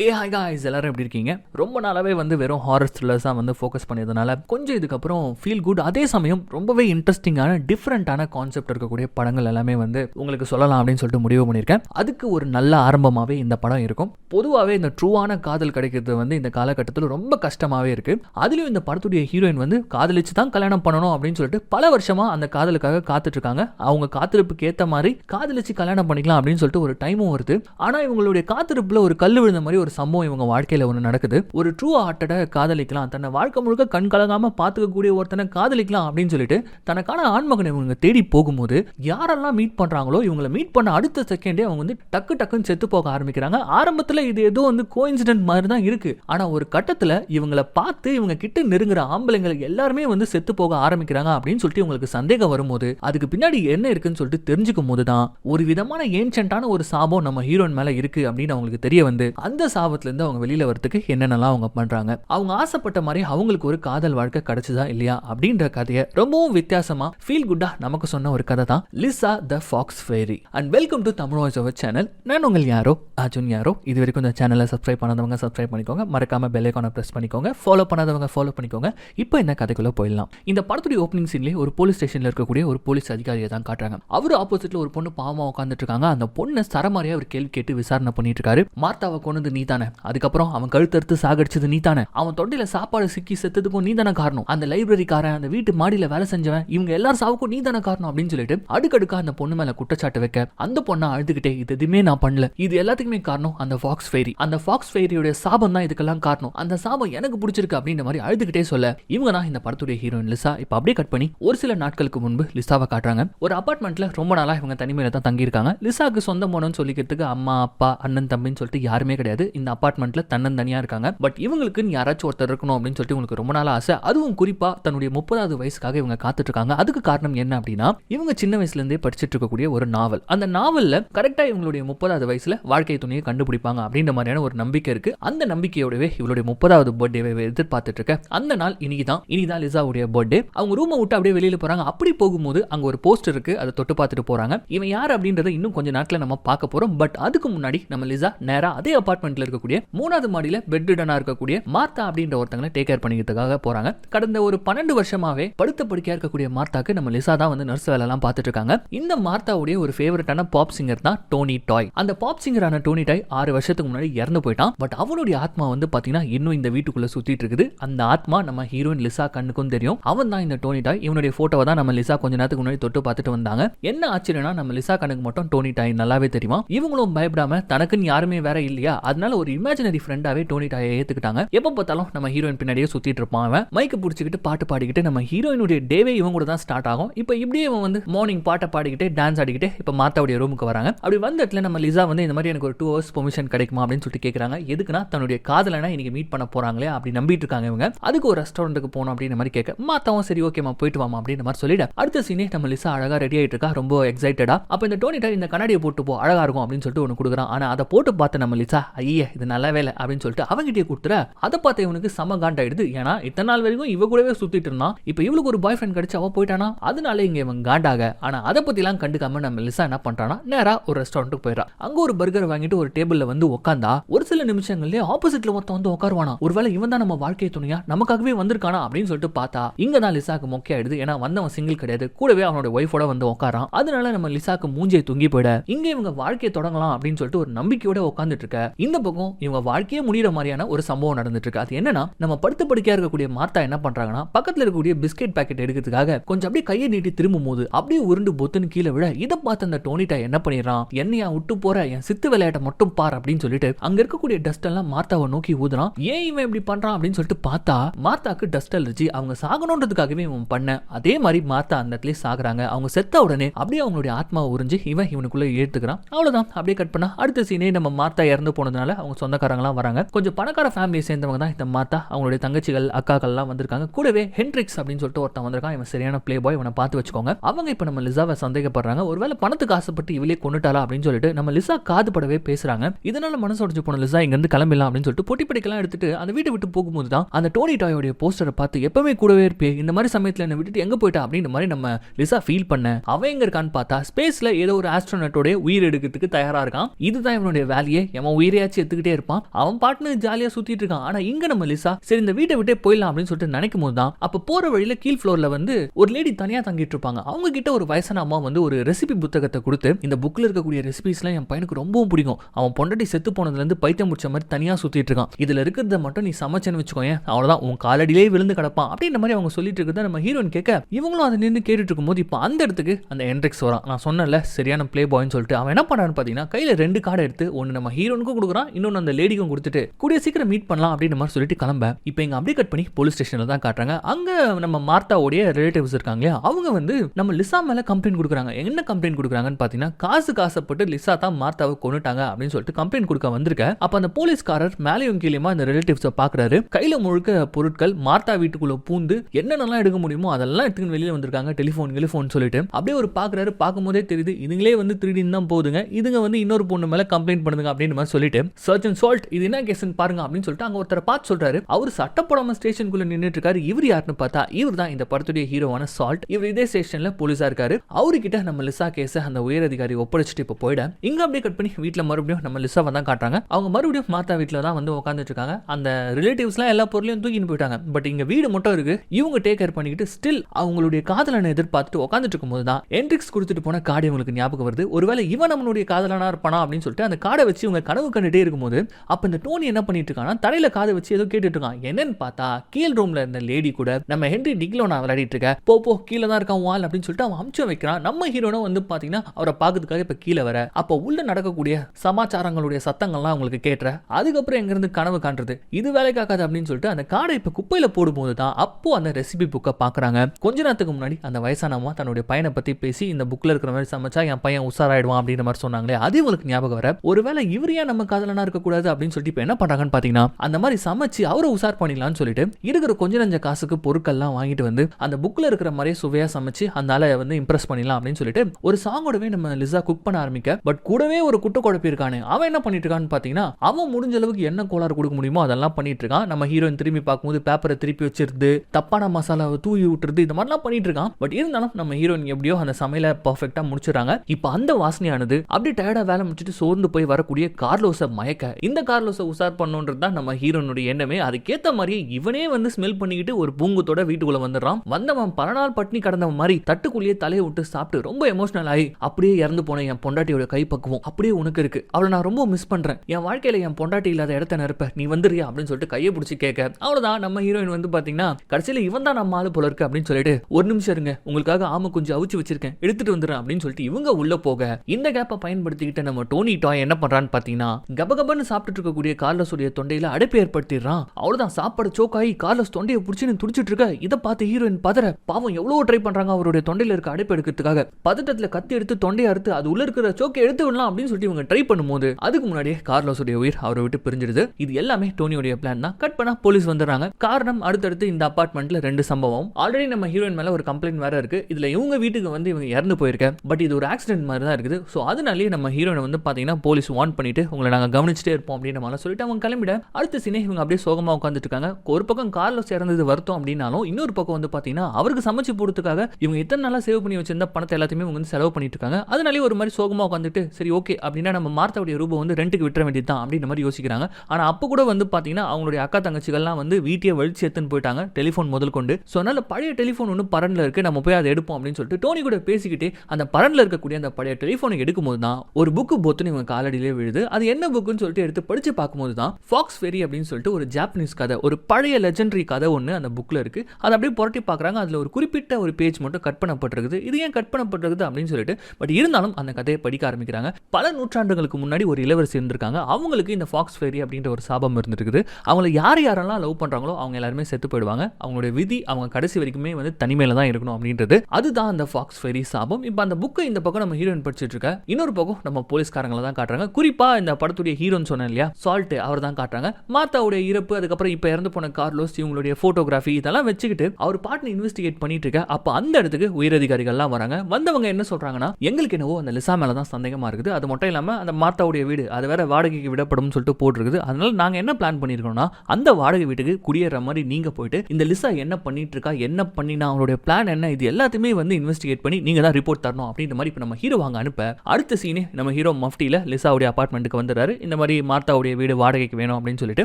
ஏ hi guys எல்லாரும் எப்படி இருக்கீங்க? ரொம்ப நாளாவே வந்து வெறும் ஹாரர் த்ரில்லர்ஸாக வந்து ஃபோக்கஸ் பண்ணியதுனால கொஞ்சம் இதுக்கப்புறம் ஃபீல் குட் அதே சமயம் ரொம்பவே இன்ட்ரெஸ்டிங்கான டிஃப்ரெண்ட்டான கான்செப்ட் இருக்கக்கூடிய படங்கள் எல்லாமே வந்து உங்களுக்கு சொல்லலாம் அப்படின்னு சொல்லிட்டு முடிவு பண்ணியிருக்கேன். அதுக்கு ஒரு நல்ல ஆரம்பமாகவே இந்த படம் இருக்கும். பொதுவாகவே இந்த ட்ரூவான காதல் கிடைக்கிறது வந்து இந்த காலகட்டத்தில் ரொம்ப கஷ்டமாகவே இருக்கு. அதுலேயும் இந்த படத்துடைய ஹீரோயின் வந்து காதலிச்சு தான் கல்யாணம் பண்ணணும் அப்படின்னு சொல்லிட்டு பல வருஷமாக அந்த காதலுக்காக காத்துட்டு இருக்காங்க அவங்க காத்திருப்புக்கு ஏற்ற மாதிரி காதலிச்சு கல்யாணம் பண்ணிக்கலாம் அப்படின்னு சொல்லிட்டு ஒரு டைமும் வருது. ஆனால் இவங்களுடைய காத்திருப்பில் ஒரு கல் விழுந்த மாதிரி ஒரு சம்பவம் இவங்க வாழ்க்கையில ஒன்று நடக்குது. ஒரு ட்ரூ ஹார்ட்டட காதலிக்கலாம். தன்னை வாழ்க்கை முழுக்க கண் கலங்காம பார்த்துக்கக்கூடிய ஒருத்தனை காதலிக்கலாம் அப்படின்னு சொல்லிட்டு தனக்கான ஆண்மகனை இவங்க தேடி போகும்போது யாரெல்லாம் மீட் பண்றாங்களோ இவங்களை மீட் பண்ண அடுத்த செகண்டே அவங்க வந்து டக்கு டக்குன்னு செத்து போக ஆரம்பிக்கிறாங்க. ஆரம்பத்தில் இது ஏதோ வந்து கோயின்சிடென்ட் மாதிரி தான் இருக்கு. ஆனா ஒரு கட்டத்தில் இவங்களை பார்த்து இவங்க கிட்ட நெருங்குற ஆம்பளைங்களை எல்லாருமே வந்து செத்து போக ஆரம்பிக்கிறாங்க அப்படின்னு சொல்லிட்டு உங்களுக்கு சந்தேகம் வரும்போது அதுக்கு பின்னாடி என்ன இருக்குன்னு சொல்லிட்டு தெரிஞ்சுக்கும் போது தான் ஒரு விதமான ஏன்ஷண்டான ஒரு சாபம் நம்ம ஹீரோயின் மேல இருக்கு அப்படின்னு அவங்களுக்கு தெரிய வந்து அந்த சாபத்துலேருந்து அவங்க வெளியில வரத்துக்கு என்னென்னலாம் அவங்க பண்றாங்க. அவங்க ஆசைப்பட்ட மாதிரி அவங்களுக்கு ஒரு காதல் வாழ்க்கை கிடைச்சதா இல்லையா அப்படின்ற கதையை ரொம்பவும் வித்தியாசமா ஃபீல் குட்டா நமக்கு சொன்ன ஒரு கதை தான் Lisa the fox fairy and welcome to Tamil voice over channel நான் உங்கள் யாரோ? அர்ஜுன் யாரோ? இது வரைக்கும் இந்த சேனலை சப்ஸ்கிரைப் பண்ணாதவங்க சப்ஸ்கிரைப் பண்ணிக்கோங்க. மறக்காமல் பெல் ஐக்கானை ப்ரெஸ் பண்ணிக்கோங்க. ஃபாலோ பண்ணாதவங்க ஃபாலோ பண்ணிக்கோங்க. இப்போ என்ன கதைக்குள்ளே போயிடலாம். இந்த படத்துடைய ஓப்பனிங் சீன்லேயே ஒரு போலீஸ் ஸ்டேஷனில் இருக்கக்கூடிய ஒரு போலீஸ் அதிகாரியை தான் காட்டுறாங்க. அவர் ஆப்போசிட்டில் ஒரு பொண்ணு பாவமாக உட்காந்துட்டு இருக்காங்க. அந்த பொண்ணை சரமாரியாக அவர் கேள்வி கேட்டு விசாரணை பண்ணிட்டு இருக்காரு. மார்த்தாவை கொண்டு நீ நீ தானே அதுக்கப்புறம் அவன் கழுத்தறுத்து சாகடிச்சது நீ தானே அவன் தொண்டையில சாப்பாடு சிக்கி செத்ததுக்கும் நீ தானே காரணம். அந்த லைப்ரரிக்காரன் அந்த வீட்டு மாடியில வேலை செஞ்சவன் இவங்க எல்லாரும் சாவுக்கும் நீ தானே காரணம் அப்படின்னு சொல்லிட்டு அடுக்கடுக்கா அந்த பொண்ணு மேல குற்றச்சாட்டு வைக்க அந்த பொண்ணை அழுதுகிட்டே இது எதுவுமே நான் பண்ணல. இது எல்லாத்துக்குமே காரணம் அந்த ஃபாக்ஸ் ஃபேரி அந்த ஃபாக்ஸ் ஃபேரியோட சாபம் தான் இதுக்கெல்லாம் காரணம். அந்த சாபம் எனக்கு பிடிச்சிருக்கு அப்படின்ற மாதிரி அழுதுகிட்டே சொல்ல இவங்க தான் இந்த படத்துடைய ஹீரோயின் லிசா. இப்போ அப்படியே கட் பண்ணி ஒரு சில நாட்களுக்கு முன்பு லிசாவை காட்டுறாங்க. ஒரு அபார்ட்மெண்ட்ல ரொம்ப நாளா இவங்க தனிமையில தான் தங்கியிருக்காங்க. லிசாக்கு சொந்த போனோம்னு சொல்லிக்கிறதுக்கு அம்மா அப்பா அண்ணன் தம்பின்னு சொல்லிட்டு யாருமே கிடையாது. இந்த அப்பார்ட்மெண்ட்டில் தன்னந்தனியாக இருக்காங்க. பட் இவங்களுக்குன்னு யாராச்சும் ஒருத்தர் இருக்கணும் அப்படின்னு சொல்லிட்டு இவங்களுக்கு ரொம்ப நாள் ஆசை. அதுவும் குறிப்பாக தன்னுடைய முப்பதாவது வயசுக்காக இவங்க காத்துட்டு இருக்காங்க அதுக்கு காரணம் என்ன அப்படின்னா இவங்க சின்ன வயசுலேருந்தே படிச்சுட்டு படிச்சிட்டு இருக்கக்கூடிய ஒரு நாவல் அந்த நாவலில் கரெக்டாக இவங்களுடைய முப்பதாவது வயசில் வாழ்க்கை துணையை கண்டுபிடிப்பாங்க அப்படின்ற மாதிரியான ஒரு நம்பிக்கை இருக்கு. அந்த நம்பிக்கையோடவே இவளுடைய முப்பதாவது பர்த்டேவை எதிர்பார்த்துட்டு இருக்க அந்த நாள் இன்னைக்கு தான் இனிதான் லிசாவுடைய பர்த்டே அவங்க ரூமை விட்டு அப்படியே வெளியில் போறாங்க. அப்படி போகும்போது அங்க ஒரு போஸ்டர் இருக்கு. அதை தொட்டு பார்த்துட்டு போறாங்க. இவன் யார் அப்படின்றத இன்னும் கொஞ்ச நேரத்தில் நம்ம பார்க்க போறோம். பட் அதுக்கு முன்னாடி நம்ம லிசா நேராக அதே அபார்ட்மெண்ட்ல இருக்கக்கூடிய மூணாவது மாடியில பெட்ரிடனா இருக்கக்கூடிய மார்த்தா அப்படின்ற ஒருத்தங்களை டேக் கேர் பண்ணிக்கிறதுக்காக போறாங்க. கடந்த ஒரு பன்னெண்டு வருஷமாவே படுத்த படுக்கையா இருக்கக்கூடிய மார்த்தாக்கு நம்ம லிசா தான் வந்து நர்ஸ் வேலை எல்லாம் பார்த்துட்டு இருக்காங்க. இந்த மார்த்தாவுடைய ஒரு ஃபேவரட்டான பாப் சிங்கர் தான் டோனி டாய். அந்த பாப் சிங்கரான டோனி டாய் ஆறு வருஷத்துக்கு முன்னாடி இறந்து போயிட்டான். பட் அவனுடைய ஆத்மா வந்து பாத்தீங்கன்னா இன்னும் இந்த வீட்டுக்குள்ள சுத்திட்டு இருக்குது. அந்த ஆத்மா நம்ம ஹீரோயின் லிசா கண்ணுக்கும் தெரியும். அவன் தான் இந்த டோனி டாய். இவனுடைய போட்டோவை தான் நம்ம லிசா கொஞ்ச நேரத்துக்கு முன்னாடி தொட்டு பார்த்துட்டு வந்தாங்க. என்ன ஆச்சரியம்னா நம்ம லிசா கண்ணுக்கு மட்டும் டோனி டாய் நல்லாவே தெரியுமா? இவங்களும் பயப்படாம தனக்குன்னு யாருமே வேற இல்லையா? அதனால ஒரு இமேஜினரி ஃப்ரெண்டாவே டோனி டாயை ஏத்துக்கிட்டாங்க. எப்போ பார்த்தாலும் நம்ம ஹீரோயின் பின்னாடியே சுத்திட்டு இருப்பான் அவன். மைக்கு பிடிச்சிக்கிட்டு பாட்டு பாடிக்கிட்டு நம்ம ஹீரோயினுடைய டேவே இவங்க கூட தான் ஸ்டார்ட் ஆகும். இப்போ இப்படியே இவன் வந்து மார்னிங் பாட்டை பாடிக்கிட்டே டான்ஸ் ஆடிக்கிட்டு இப்போ மாத்தாவுடைய ரூமுக்கு வராங்க. அப்படி வந்த இடத்துல நம்ம லிசா வந்து இந்த மாதிரி எனக்கு ஒரு டூ ஹவர்ஸ் பெர்மிஷன் கிடைக்குமா அப்படின்னு சொல்லிட்டு கேட்குறாங்க எதுக்குன்னா தன்னுடைய காதலனா இன்னைக்கு மீட் பண்ண போறாங்களே அப்படி நம்பிட்டு இருக்காங்க இவங்க. அதுக்கு ஒரு ரெஸ்டாரண்ட்டுக்கு போகணும் அப்படின்னு மாதிரி கேட்க மாத்தாவும் சரி ஓகேமா போயிட்டு வாமா அப்படின்ற மாதிரி சொல்லிட்டு அடுத்த சீனே நம்ம லிசா அழகா ரெடி ஆயிட்டு இருக்கா ரொம்ப எக்ஸைட்டடா அப்போ இந்த டோனிட்டா இந்த கண்ணாடியை போட்டு போ அழகா இருக்கும் அப்படின்னு சொல்லிட்டு ஒன்று கொடுக்குறான். ஆனால் அதை போட்டு பார்த்த நம்ம லிசா ஐயா இது நல்ல வேலை அப்படின்னு சொல்லிட்டு அவங்கிட்டே கொடுத்துற அதை பார்த்து இவனுக்கு செம காண்டாயிடுது. ஏன்னா இத்தனை நாள் வரைக்கும் இவ கூடவே சுத்திட்டு இருந்தான். இப்போ இவளுக்கு ஒரு பாய் ஃப்ரெண்ட் கிடைச்சு அவ போயிட்டானா? அதனால இங்க இவன் காண்டாக. ஆனா அதை பத்திலாம் கண்டுக்காம நம்ம லிசா என்ன பண்றானா நேரா ஒரு ரெஸ்டாரண்ட்டுக்கு போயிடறான் அங்க ஒரு பர்கர் வாங்கிட்டு ஒரு டேபிள்ல வந்து உட்காந்தா ஒரு சில நிமிஷங்கள்லயே ஆப்போசிட்ல ஒருத்தன் வந்து உட்காருவானா ஒருவேளை இவன் தான் நம்ம வாழ்க்கை துணையா? நமக்காகவே வந்திருக்கானா? அப்படின்னு சொல்லிட்டு பார்த்தா இங்க தான் லிசாக்கு மொக்கை ஆயிடுது ஏன்னா வந்தவன் சிங்கிள் கிடையாது. கூடவே அவனோட ஒய்ஃபோட வந்து உட்காரான் அதனால நம்ம லிசாக்கு மூஞ்சியை தொங்கி போயிட இங்க இவங்க வாழ்க்கையை தொடங்கலாம் அப்படின்னு சொல்லிட்டு ஒரு நம்பிக்கையோட உட்காந்துட்டு இருக்க. இந்த பக்கம் இவங்க வாழ்க்கையே முடிகிற மாதிரியான ஒரு சம்பவம் நடந்துட்டு இருக்கு அது என்னன்னா நம்ம படுத்து படுக்கையா இருக்கக்கூடிய மார்த்தா என்ன பண்றாங்கன்னா பக்கத்துல இருக்கக்கூடிய பிஸ்கெட் பாக்கெட் எடுக்கிறதுக்காக கொஞ்சம் அப்படியே கையை நீட்டி திரும்பும் போது அப்படியே உருண்டு பொத்துன்னு கீழே விட இதை பார்த்து அந்த டோனிட்டா என்ன பண்ணிடுறான்? என்னையா விட்டு போற? என் சித்து விளையாட்டை மட்டும் பார் அப்படின்னு சொல்லிட்டு அங்க இருக்கக்கூடிய டஸ்ட் எல்லாம் மார்த்தாவை நோக்கி ஊதுறான். ஏன் இவன் இப்படி பண்றான் அப்படின்னு சொல்லிட்டு பார்த்தா மார்த்தாக்கு டஸ்ட் அலர்ஜி அவங்க சாகணுன்றதுக்காகவே இவன் பண்ண அதே மாதிரி மார்த்தா அந்த இடத்துல சாகுறாங்க. அவங்க செத்த உடனே அப்படியே அவங்களுடைய ஆத்மாவை உறிஞ்சு இவன் இவனுக்குள்ள ஏத்துக்கிறான். அவ்வளவுதான். அப்படியே கட் பண்ணா அடுத்த சீனே நம்ம மார்த்தா இறந்து போனதுனால அவங்க சொந்தக்காரங்களாம் வராங்க. கொஞ்சம் பணக்கார ஃபேமிலியை சேர்ந்தவங்க தான் இந்த மாத்தா அவங்களுடைய தங்கச்சிகள் அக்காக்கள்லாம் வந்திருக்காங்க. கூடவே ஹென்ட்ரிக்ஸ் அப்படின்னு சொல்லிட்டு ஒருத்தன் வந்திருக்கான். இவன் சரியான பிளே பாய் இவனை பார்த்து வச்சுக்கோங்க. அவங்க இப்போ நம்ம லிசாவை சந்தேகப்படுறாங்க. ஒருவேளை பணத்துக்கு ஆசைப்பட்டு இவளே கொண்டுட்டாளா அப்படின்னு சொல்லிட்டு நம்ம லிசா காது படவே பேசுறாங்க. இதனால மனசு உடஞ்சு போன லிசா இங்கிருந்து கிளம்பிடலாம் அப்படின்னு சொல்லிட்டு பொட்டி எடுத்துட்டு அந்த வீட்டை விட்டு போகும்போது தான் அந்த டோனி டாயோடைய போஸ்டரை பார்த்து எப்பவுமே கூடவே இருப்பே இந்த மாதிரி சமயத்தில் என்ன விட்டுட்டு எங்க போயிட்டா? அப்படின்ற மாதிரி நம்ம லிசா ஃபீல் பண்ண. அவன் எங்க இருக்கான்னு பார்த்தா ஸ்பேஸ்ல ஏதோ ஒரு ஆஸ்ட்ரோனட்டோட உயிர் எடுக்கிறதுக்கு தயாரா இருக்கான். இதுதான் இவனுடைய வேலையே எவன் உயிரையாச்சு சேர்த்துக்கிட்டே இருப்பான். அவன் பாட்டுன்னு ஜாலியா சுத்திட்டு இருக்கான். ஆனா இங்க நம்ம லிசா சரி இந்த வீட்டை விட்டே போயிடலாம் அப்படின்னு சொல்லிட்டு நினைக்கும் போது தான் அப்ப போற வழியில கீழ் ஃப்ளோர்ல வந்து ஒரு லேடி தனியா தங்கிட்டு இருப்பாங்க. அவங்க கிட்ட ஒரு வயசான அம்மா வந்து ஒரு ரெசிபி புத்தகத்தை கொடுத்து இந்த புக்ல இருக்கக்கூடிய ரெசிபிஸ்லாம் என் பையனுக்கு ரொம்பவும் பிடிக்கும். அவன் பொண்டாட்டி செத்து போனதுல இருந்து பைத்தியம் முடிச்ச மாதிரி தனியா சுத்திட்டு இருக்கான். இதுல இருக்கிறத மட்டும் நீ சமைச்சேன்னு வச்சுக்கோயேன். அவ்வளவுதான் உன் காலடியிலே விழுந்து கிடப்பான். அப்படின்ற மாதிரி அவங்க சொல்லிட்டு இருக்கிறத நம்ம ஹீரோயின் கேட்க இவங்களும் அதை நின்று கேட்டுட்டு இருக்கும்போது இப்போ அந்த இடத்துக்கு அந்த என்ட்ரிக்ஸ் வரான். நான் சொன்னல சரியான ப்ளே பாய்னு சொல்லிட்டு அவன் என்ன பண்ணான்னு பார்த்தீங்கன்னா கையில் ரெண்டு கார்டை எடுத்து ஒன்று நம்ம ஹீரோனுக்கும் கொடுக்குறான் இன்னொன்று அந்த லேடிக்கும் கொடுத்துட்டு கூடிய சீக்கிரம் மீட் பண்ணலாம் அப்படின்ற மாதிரி சொல்லிட்டு கிளம்ப. இப்போ எங்கள் அப்படியே கட் பண்ணி போலீஸ் ஸ்டேஷனில் தான் காட்டுறாங்க. அங்கே நம்ம மார்த்தாவுடைய ரிலேட்டிவ்ஸ் இருக்காங்க இல்லையா? அவங்க வந்து நம்ம லிசா மேலே கம்ப்ளைண்ட் கொடுக்குறாங்க. என்ன கம்ப்ளைண்ட் கொடுக்குறாங்கன்னு பார்த்தீங்கன்னா காசு காசப்பட்டு லிசா தான் மார்த்தாவை கொண்டுட்டாங்க அப்படின்னு சொல்லிட்டு கம்ப்ளைண்ட் கொடுக்க வந்திருக்க. அப்போ அந்த போலீஸ்காரர் மேலேயும் கீழேயுமா அந்த ரிலேட்டிவ்ஸை பார்க்குறாரு கையில் முழுக்க பொருட்கள் மார்த்தா வீட்டுக்குள்ளே பூந்து என்னென்னலாம் எடுக்க முடியுமோ அதெல்லாம் எடுத்துக்கிட்டு வெளியில் வந்திருக்காங்க. டெலிஃபோன் டெலிஃபோன் சொல்லிட்டு. அப்படியே ஒரு பார்க்குறாரு பார்க்கும்போதே தெரியுது இதுங்களே வந்து திருடின்னு தான் போகுதுங்க. இதுங்க வந்து இன்னொரு பொண்ணு மேலே கம்ப்ளைண்ட் பண்ணுங்க அப்படின்னு மாதிரி சொல்லிட்டு சர்ச் அண்ட் சால்ட் இது என்ன கேஸ்ன்னு பாருங்க அப்படின்னு சொல்லிட்டு அங்கே ஒருத்தரை பார்த்து சொல்றாரு. அவர் சட்டப்படாம ஸ்டேஷனுக்குள்ள நின்றுட்டு இருக்காரு இவர் யாருன்னு பார்த்தா இவர் தான் இந்த படத்துடைய ஹீரோவான சால்ட் இவர் இதே ஸ்டேஷன்ல போலீஸா இருக்காரு. அவர்கிட்ட நம்ம லிசா கேஸை அந்த உயர் அதிகாரி ஒப்படைச்சிட்டு இப்போ போயிட. இங்க அப்படியே கட் பண்ணி வீட்டில் மறுபடியும் நம்ம லிசாவை தான் காட்டுறாங்க. அவங்க மறுபடியும் மாத்தா வீட்டில் தான் வந்து உட்காந்துட்டு இருக்காங்க அந்த ரிலேட்டிவ்ஸ்லாம் எல்லா பொருளையும் தூக்கின்னு போயிட்டாங்க. பட் இங்க வீடு மட்டும் இருக்கு. இவங்க டேக் கேர் பண்ணிக்கிட்டு ஸ்டில் அவங்களுடைய காதலனை எதிர்பார்த்துட்டு உட்காந்துட்டு இருக்கும்போது தான் என்ட்ரிக்ஸ் கொடுத்துட்டு போன காடு இவங்களுக்கு ஞாபகம் வருது. ஒருவேளை இவன் நம்மளுடைய காதலனா இருப்பானா அப்படின்னு சொல்லிட்டு அந்த காடை வச்சு இவங்க கனவு கண்டுட்டே இருக்கும்போது அப்ப இந்த டோனி என்ன பண்ணிட்டு இருக்கான்னா தலையில காதை வச்சு ஏதோ கேட்டுட்டு இருக்கான் என்னன்னு பார்த்தா கீழ் ரூம்ல இருந்த லேடி கூட நம்ம ஹென்ரி டிக்லோ நான் விளையாடிட்டு இருக்க போ போ கீழே தான் இருக்கான் வால் அப்படின்னு சொல்லிட்டு அவன் அமுச்சு வைக்கிறான். நம்ம ஹீரோனும் வந்து பாத்தீங்கன்னா அவரை பார்க்கறதுக்காக இப்ப கீழே வர. அப்போ உள்ள நடக்கக்கூடிய சமாச்சாரங்களுடைய சத்தங்கள்லாம் உங்களுக்கு கேட்டுற. அதுக்கப்புறம் எங்கிருந்து கனவு காண்றது? இது வேலைக்காகாது அப்படின்னு சொல்லிட்டு அந்த காடை இப்ப குப்பையில போடும்போது தான் அப்போ அந்த ரெசிபி புக்கை பாக்குறாங்க. கொஞ்ச நேரத்துக்கு முன்னாடி அந்த வயசானவன் தன்னுடைய பையனை பத்தி பேசி இந்த புக்ல இருக்கிற மாதிரி சமைச்சா என் பையன் உஷாராயிடுவான் அப்படின்ற மாதிரி சொன்னாங்களே அது இவங்களுக்கு ஞாபகம் வர? ஒருவேளை இவரையா நம்ம காதலனா இருக்கக்கூடாது அப்படின்னு சொல்லிட்டு இப்போ என்ன பண்றாங்கன்னு பாத்தீங்கன்னா அந்த மாதிரி சமைச்சு அவரை உஷார் பண்ணிடலாம்னு சொல்லிட்டு இருக்கிற கொஞ்ச நஞ்ச காசுக்கு பொருட்கள்லாம் வாங்கிட்டு வந்து அந்த புக்ல இருக்கிற மாதிரியே சுவையா சமைச்சு அந்த ஆளை வந்து இம்ப்ரெஸ் பண்ணிடலாம் அப்படின்னு சொல்லிட்டு ஒரு சாங்கோடவே நம்ம லிசா குக் பண்ண ஆரம்பிக்க. பட் கூடவே ஒரு குட்ட குழப்பி இருக்கானே. அவன் என்ன பண்ணிட்டு இருக்கான்னு பாத்தீங்கன்னா அவன் முடிஞ்ச அளவுக்கு என்ன கோளாறு கொடுக்க முடியுமோ அதெல்லாம் பண்ணிட்டு இருக்கான். நம்ம ஹீரோயின் திரும்பி பார்க்கும்போது பேப்பரை திருப்பி வச்சிருது தப்பான மசாலாவை தூவி விட்டுறது இந்த மாதிரிலாம் பண்ணிட்டு இருக்கான். பட் இருந்தாலும் நம்ம ஹீரோயின் எப்படியோ அந்த சமையலை பர்ஃபெக்டாக முடிச்சிடறாங்க. இப்போ அந்த வாசனையானது அப்படியே டயர்டா வேலை முடிச்சுட்டு சோர்ந்து போய் வரக்கூடிய கார்லோஸை மயக்க இந்த கார்லோஸை உசார் பண்ணுன்றது தான் நம்ம ஹீரோனுடைய எண்ணமே. அதுக்கேத்த மாதிரியே இவனே வந்து ஸ்மெல் பண்ணிக்கிட்டு ஒரு பூங்குத்தோட வீட்டுக்குள்ள வந்துடுறான். வந்தவன் பல நாள் பட்னி கடந்தவன் மாதிரி தட்டுக்குள்ளேயே தலையை விட்டு சாப்பிட்டு ரொம்ப எமோஷனல் ஆகி அப்படியே இறந்து போன என் பொண்டாட்டியோட கைப்பக்குவம் அப்படியே உனக்கு இருக்கு. அவளை நான் ரொம்ப மிஸ் பண்றேன். என் வாழ்க்கையில என் பொண்டாட்டி இல்லாத இடத்த நிரப்ப. நீ வந்துறியா அப்படின்னு சொல்லிட்டு கையை பிடிச்சி கேட்க. அவ்வளவுதான். நம்ம ஹீரோயின் வந்து பாத்தீங்கன்னா கடைசியில இவன் தான் நம்ம ஆளு போல இருக்கு அப்படின்னு சொல்லிட்டு ஒரு நிமிஷம் இருங்க. உங்களுக்காக ஆம கொஞ்சம் அவிச்சு வச்சிருக்கேன். எடுத்துட்டு வந்துடுறேன் அப்படின்னு சொல்லிட்டு இவங்க உள்ள போக இந்த கேப்பை பயன்படுத்திக்கிட்டு நம்ம டோனி டாய் என்ன பண்றான்னு பாத்தீங்கன்னா கபக கபகபன்னு சாப்பிட்டு இருக்கக்கூடிய கார்லஸுடைய தொண்டையில அடைப்பு ஏற்படுத்திடுறான். அவ்வளவுதான் சாப்பாடு சோக்காயி கார்லஸ் தொண்டையை பிடிச்சின்னு துடிச்சிட்டு இருக்க இதை பார்த்து ஹீரோயின் பதற. பாவம் எவ்வளவு ட்ரை பண்றாங்க அவருடைய தொண்டையில இருக்க அடைப்பு எடுக்கிறதுக்காக. பதட்டத்துல கத்தி எடுத்து தொண்டையை அறுத்து அது உள்ள இருக்கிற சோக்கை எடுத்து விடலாம் அப்படின்னு சொல்லிட்டு இவங்க ட்ரை பண்ணும்போது அதுக்கு முன்னாடியே கார்லோஸுடைய உயிர் அவரை விட்டு பிரிஞ்சிருது இது எல்லாமே டோனியோடைய பிளான் தான். கட் பண்ணா போலீஸ் வந்துடுறாங்க. காரணம் அடுத்தடுத்து இந்த அபார்ட்மெண்ட்ல ரெண்டு சம்பவம். ஆல்ரெடி நம்ம ஹீரோயின் மேல ஒரு கம்ப்ளைண்ட் வேற இருக்கு. இதுல இவங்க வீட்டுக்கு வந்து இவங்க இறந்து போயிருக்க. பட் இது ஒரு ஆக்சிடென்ட் மாதிரி தான் இருக்குது. ஸோ அதனாலேயே நம்ம ஹீரோயினை வந்து பாத்தீங்கன்னா போலீஸ் வார்ன் பண்ணிட்டு உங்களை நாங்க கவனிச்சுட்டே இருப்போம் அப்படின்னு மாதிரி சொல்லிட்டு அவங்க கிளம்பிட. அடுத்த சினே இவங்க அப்படியே சோகமாக உட்காந்துட்டு இருக்காங்க ஒரு பக்கம் கார்லோஸ் இறந்தது வருத்தம் அப்படின்னாலும் இன்னொரு பக்கம் வந்து பார்த்தீங்கன்னா அவருக்கு சமைச்சு போடுறதுக்காக இவங்க இத்தனை நாளாக சேவ் பண்ணி வச்சிருந்த பணத்தை எல்லாத்தையுமே இவங்க வந்து செலவு பண்ணிட்டு இருக்காங்க அதனாலே ஒரு மாதிரி சோகமாக உட்காந்துட்டு சரி ஓகே அப்படின்னா நம்ம மார்த்தாவுடைய ரூபம் வந்து ரெண்டுக்கு விட்டுற வேண்டியது தான் அப்படின்ற மாதிரி யோசிக்கிறாங்க. ஆனால் அப்போ கூட வந்து பார்த்தீங்கன்னா அவங்களுடைய அக்கா தங்கச்சிகள்லாம் வந்து வீட்டையே வலிச்சு எடுத்துன்னு போயிட்டாங்க டெலிஃபோன் முதல் கொண்டு. ஸோ அதனால பழைய டெலிஃபோன் ஒன்று பரன்ல இருக்கு நம்ம போய் அதை எடுப்போம் அப்படின்னு சொல்லிட்டு டோனி கூட பேசிக்கிட்டு அந்த பரன்ல இருக்கக்கூடிய அந்த பழைய டெலிஃபோனை எடுக்கும்போது தான் ஒரு புக்கு போத்துன்னு இவங்க காலடியிலே விழுது. அது என்ன புக்கு புக்குன்னு சொல்லிட்டு எடுத்து படித்து பார்க்கும்போது தான் ஃபாக்ஸ் ஃபெரி அப்படின்னு சொல்லிட்டு ஒரு ஜாப்பனீஸ் கதை ஒரு பழைய லெஜெண்டரி கதை ஒன்று அந்த புக்கில் இருக்குது அதை அப்படியே புரட்டி பார்க்குறாங்க. அதில் ஒரு குறிப்பிட்ட ஒரு பேஜ் மட்டும் கட் பண்ணப்பட்டிருக்குது. இது ஏன் கட் பண்ணப்பட்டிருக்குது அப்படின்னு சொல்லிட்டு பட் இருந்தாலும் அந்த கதையை படிக்க ஆரம்பிக்கிறாங்க. பல நூற்றாண்டுகளுக்கு முன்னாடி ஒரு இளவரசி இருந்திருக்காங்க. அவங்களுக்கு இந்த ஃபாக்ஸ் ஃபெரி அப்படின்ற ஒரு சாபம் இருந்திருக்குது. அவங்கள யார் யாரெல்லாம் லவ் பண்ணுறாங்களோ அவங்க எல்லாருமே செத்து போயிடுவாங்க. அவங்களுடைய விதி அவங்க கடைசி வரைக்குமே வந்து தனிமையில தான் இருக்கணும் அப்படின்றது. அதுதான் அந்த ஃபாக்ஸ் ஃபெரி சாபம். இப்போ அந்த புக்கை இந்த பக்கம் நம்ம ஹீரோயின் படிச்சுட்டு இருக்க. இன்னொரு பக்கம் நம்ம போலீஸ்காரங்களை தான் காட்டுறாங்க. குறிப்பாக இந்த படத்துடைய ஹீரோன்னு சொன்னேன் இல்லையா? சால்ட் அவர் தான் காட்டுறாங்க. மாத்தாவுடைய இறப்பு அதுக்கப்புறம் இப்போ இறந்து போன கார்லோஸ் இவங்களுடைய ஃபோட்டோகிராஃபி இதெல்லாம் வச்சுக்கிட்டு அவர் பாட்டு இன்வெஸ்டிகேட் பண்ணிட்டு இருக்க. அப்போ அந்த இடத்துக்கு உயரதிகாரிகள்லாம் வராங்க. வந்தவங்க என்ன சொல்றாங்கன்னா எங்களுக்கு என்னவோ அந்த லிசா மேலே தான் சந்தேகமா இருக்குது. அது மட்டும் இல்லாமல் அந்த மாத்தாவுடைய வீடு அது வேற வாடகைக்கு விடப்படும் சொல்லிட்டு போட்டிருக்குது. அதனால நாங்கள் என்ன பிளான் பண்ணியிருக்கோம்னா அந்த வாடகை வீட்டுக்கு குடியேற மாதிரி நீங்க போயிட்டு இந்த லிசா என்ன பண்ணிட்டு இருக்கா என்ன பண்ணினா அவங்களுடைய பிளான் என்ன இது எல்லாத்தையுமே வந்து இன்வெஸ்டிகேட் பண்ணி நீங்கள் தான் ரிப்போர்ட் தரணும். அப்படின்ற மாதிரி இப்போ நம்ம ஹீரோ வாங்க அனுப்ப அடுத்த சீனே நம்ம ஹீரோ மஃப்டியில் லிசாவுடைய அபார்ட்மெண்ட்டுக்கு வந்துடுறாரு. இந்த இந்த மாதிரி மார்த்தாவுடைய வீடு வாடகைக்கு வேணும் அப்படின்னு சொல்லிட்டு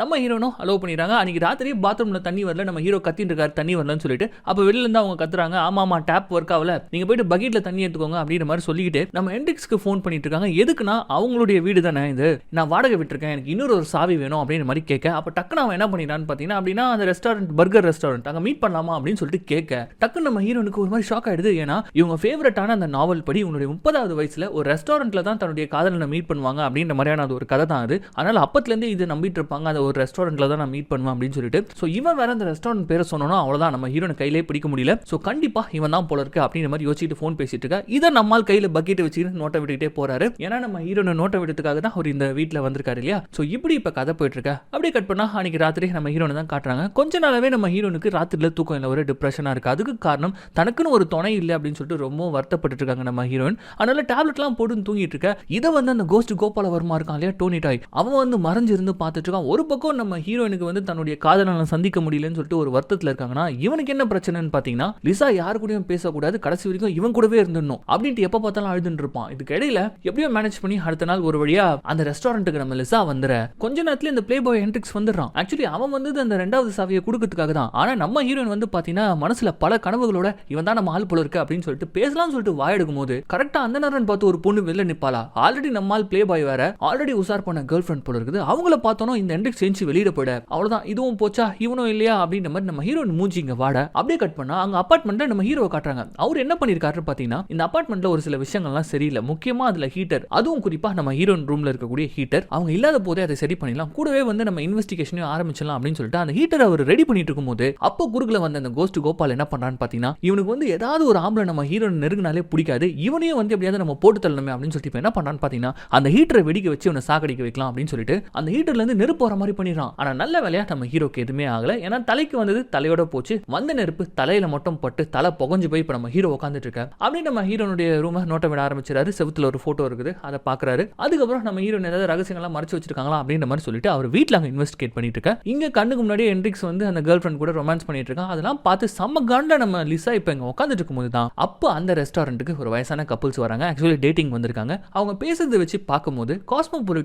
நம்ம ஹீரோனும் அலோவ் பண்ணிடுறாங்க. அன்னைக்கு ராத்திரி பாத்ரூம்ல தண்ணி வரல நம்ம ஹீரோ கத்திட்டு இருக்காரு தண்ணி வரலன்னு சொல்லிட்டு அப்போ வெளில இருந்து அவங்க கத்துறாங்க ஆமா ஆமா டேப் ஒர்க் ஆகல நீங்க போயிட்டு பக்கெட்ல தண்ணி எடுத்துக்கோங்க அப்படின்ற மாதிரி சொல்லிக்கிட்டு நம்ம என்ட்ரிக்ஸ்க்கு ஃபோன் பண்ணிட்டு இருக்காங்க எதுக்குன்னா அவங்களுடைய வீடு தானே இது? நான் வாடகை விட்டுருக்கேன் எனக்கு இன்னொரு ஒரு சாவி வேணும் அப்படின்ற மாதிரி கேட்க அப்போ டக்குன்னு அவன் என்ன பண்ணிடான்னு பார்த்தீங்கன்னா அப்படின்னா அந்த ரெஸ்டாரண்ட் பர்கர் ரெஸ்டாரண்ட் அங்கே மீட் பண்ணலாமா அப்படின்னு சொல்லிட்டு கேட்க டக்குன்னு நம்ம ஹீரோனுக்கு ஒரு மாதிரி ஷாக் ஆயிடுது. ஏன்னா இவங்க ஃபேவரட்டான அந்த நாவல் படி உன்னுடைய முப்பதாவது வயசுல ஒரு ரெஸ்டாரண்ட்ல தான் தன்னுடைய காதலனை மீட் பண்ணுவாங்க அப்படின்ற மாதிரியான அது ஒரு கதை. தான் அது. அதனால அப்பத்துலேருந்து இது நம்பிட்டு இருப்பாங்க அந்த ஒரு ரெஸ்டாரண்ட்ல தான் நான் மீட் பண்ணுவேன் அப்படின்னு சொல்லிட்டு. ஸோ இவன் வேற அந்த ரெஸ்டாரண்ட் பேரை சொன்னோன்னா அவ்வளோதான் நம்ம ஹீரோனை கையிலே பிடிக்க முடியல. ஸோ கண்டிப்பா இவன் தான் போல இருக்கு அப்படின்ற மாதிரி யோசிச்சுட்டு ஃபோன் பேசிட்டு இருக்கா. இதை நம்மால் கையில் பக்கெட் வச்சுக்கிட்டு நோட்டை விட்டுக்கிட்டே போறாரு. ஏன்னா நம்ம ஹீரோனை நோட்டை விடுறதுக்காக தான் அவர் இந்த வீட்டில் வந்திருக்காரு இல்லையா? ஸோ இப்படி இப்போ கதை போயிட்டு இருக்கா அப்படியே கட் பண்ணா அன்னைக்கு ராத்திரி நம்ம ஹீரோனை தான் காட்டுறாங்க. கொஞ்ச நாளாவே நம்ம ஹீரோனுக்கு ராத்திரில தூக்கம் இல்லை. ஒரு டிப்ரெஷனாக இருக்கு. அதுக்கு காரணம் தனக்குன்னு ஒரு துணை இல்லை அப்படின்னு சொல்லிட்டு ரொம்ப வருத்தப்பட்டு இருக்காங்க நம்ம ஹீரோயின் அதனால டேப்லெட்லாம் போட்டு தூங்கிட்டு இருக்க? இதை வந்து அந்த கோஸ்ட் கோபால வருமா இருக்கான் இல்லையா? டோனிடாய் அவன் வந்து மறைஞ்சிருந்து பார்த்துட்டு இருக்கான் ஒரு பக்கம் நம்ம ஹீரோயினுக்கு வந்து தன்னுடைய காதலனை சந்திக்க முடியலன்னு சொல்லிட்டு ஒரு வருத்தத்தில் இருக்காங்கன்னா இவனுக்கு என்ன பிரச்சனைன்னு பார்த்தீங்கன்னா லிசா யாரு கூடயும் பேசக்கூடாது. கடைசி வரைக்கும் இவன் கூடவே இருந்துடணும். அப்படின்ட்டு எப்போ பார்த்தாலும் அழுதுன்னு இருப்பான். இதுக்கு இடையில எப்படியோ மேனேஜ் பண்ணி அடுத்த நாள் ஒரு வழியா அந்த ரெஸ்டாரண்ட்டுக்கு நம்ம லிசா வந்துற. கொஞ்ச நேரத்துல இந்த ப்ளே பாய் ஹென்ட்ரிக்ஸ் வந்துடுறான். ஆக்சுவலி அவன் வந்து அந்த ரெண்டாவது சாவியை கொடுக்கறதுக்காக தான். ஆனா நம்ம ஹீரோயின் வந்து பாத்தீங்கன்னா மனசுல பல கனவுகளோட இவன் தான் நம்ம ஆள் போல இருக்கு? அப்படின்னு சொல்லிட்டு பேசலாம்னு சொல்லிட்டு வாயெடுக்கும் போது கரெக்டா அந்த நேரம் பார்த்து ஒரு பொண்ணு வெளில நிப்பாளா? ஆல்ரெடி நம்ம பிளே ப்ளே பாய் வேற. ஆல்ரெடி உசார் பண்ண கேர்ள் ஃப்ரெண்ட் போல இருக்குது. அவங்கள பார்த்தோன்னா இந்த ஹென்ட்ரிக்ஸ் செஞ்சு வெளியிட போயிட. அவ்வளோதான் இதுவும் போச்சா? இவனும் இல்லையா? அப்படின்ற மாதிரி நம்ம ஹீரோயின் மூஞ்சி இங்கே வாட. அப்படியே கட் பண்ணா அங்கே அப்பார்ட்மெண்ட்டில் நம்ம ஹீரோவை காட்டுறாங்க. அவர் என்ன பண்ணியிருக்காரு பார்த்தீங்கன்னா இந்த அப்பார்ட்மெண்ட்டில் ஒரு சில விஷயங்கள்லாம் சரியில்லை. முக்கியமாக அதில் ஹீட்டர் அதுவும் குறிப்பாக நம்ம ஹீரோயின் ரூமில் இருக்கக்கூடிய ஹீட்டர் அவங்க இல்லாத போதே அதை சரி பண்ணிடலாம். கூடவே வந்து நம்ம இன்வெஸ்டிகேஷனையும் ஆரம்பிச்சிடலாம் அப்படின்னு சொல்லிட்டு அந்த ஹீட்டர் அவர் ரெடி பண்ணிட்டு இருக்கும்போது அப்போ குறுக்குல வந்த அந்த கோஸ்ட் கோபால் என்ன பண்ணுறான்னு பார்த்தீங்கன்னா இவனுக்கு வந்து ஏதாவது ஒரு ஆம்பளை நம்ம ஹீரோயின் நெருங்கினாலே பிடிக்காது. இவனையும் வந்து எப்படியாவது நம்ம போட்டு தள்ளணுமே அப்படின்னு சொல்லிட்டு இப்ப என்ன பண்றான்னு பார்த்தீங்கன்னா அந்த ஹீட்டரை வெடிக்க வச்சு இவனை சாக சாகடிக்க வைக்கலாம் அப்படின்னு சொல்லிட்டு அந்த ஹீட்டர்ல இருந்து நெருப்பு வர மாதிரி பண்ணிடுறான். ஆனா நல்ல வேலையா நம்ம ஹீரோக்கு எதுவுமே ஆகல. ஏன்னா தலைக்கு வந்தது தலையோட போச்சு. வந்த நெருப்பு தலையில மட்டும் பட்டு தலை புகஞ்சு போய் இப்ப நம்ம ஹீரோ உட்காந்துட்டு இருக்க. அப்படி நம்ம ஹீரோனுடைய ரூமை நோட்டம் விட ஆரம்பிச்சிடாரு செவத்துல ஒரு போட்டோ இருக்குது. அதை பாக்குறாரு. அதுக்கப்புறம் நம்ம ஹீரோ ஏதாவது ரகசியங்கள்லாம் மறைச்சு வச்சிருக்காங்களா அப்படின்ற மாதிரி சொல்லிட்டு அவர் வீட்டில் அங்கே இன்வெஸ்டிகேட் பண்ணிட்டு இருக்க. இங்க கண்ணுக்கு முன்னாடி என்ட்ரிக்ஸ் வந்து அந்த கேர்ள் ஃப்ரெண்ட் கூட ரொமான்ஸ் பண்ணிட்டு இருக்கான். அதெல்லாம் பார்த்து செம்ம காண்ட நம்ம லிசா இப்போ இங்க உட்காந்துட்டு இருக்கும்போது தான். அப்போ அந்த ரெஸ்டாரண்ட்டுக்கு ஒரு வயசான கப்புள்ஸ் வராங்க. ஆக்சுவலி டேட்டிங் வந்திருக்காங்க. அவங்க பேசுறதை வச்சு பார்க்கும்போது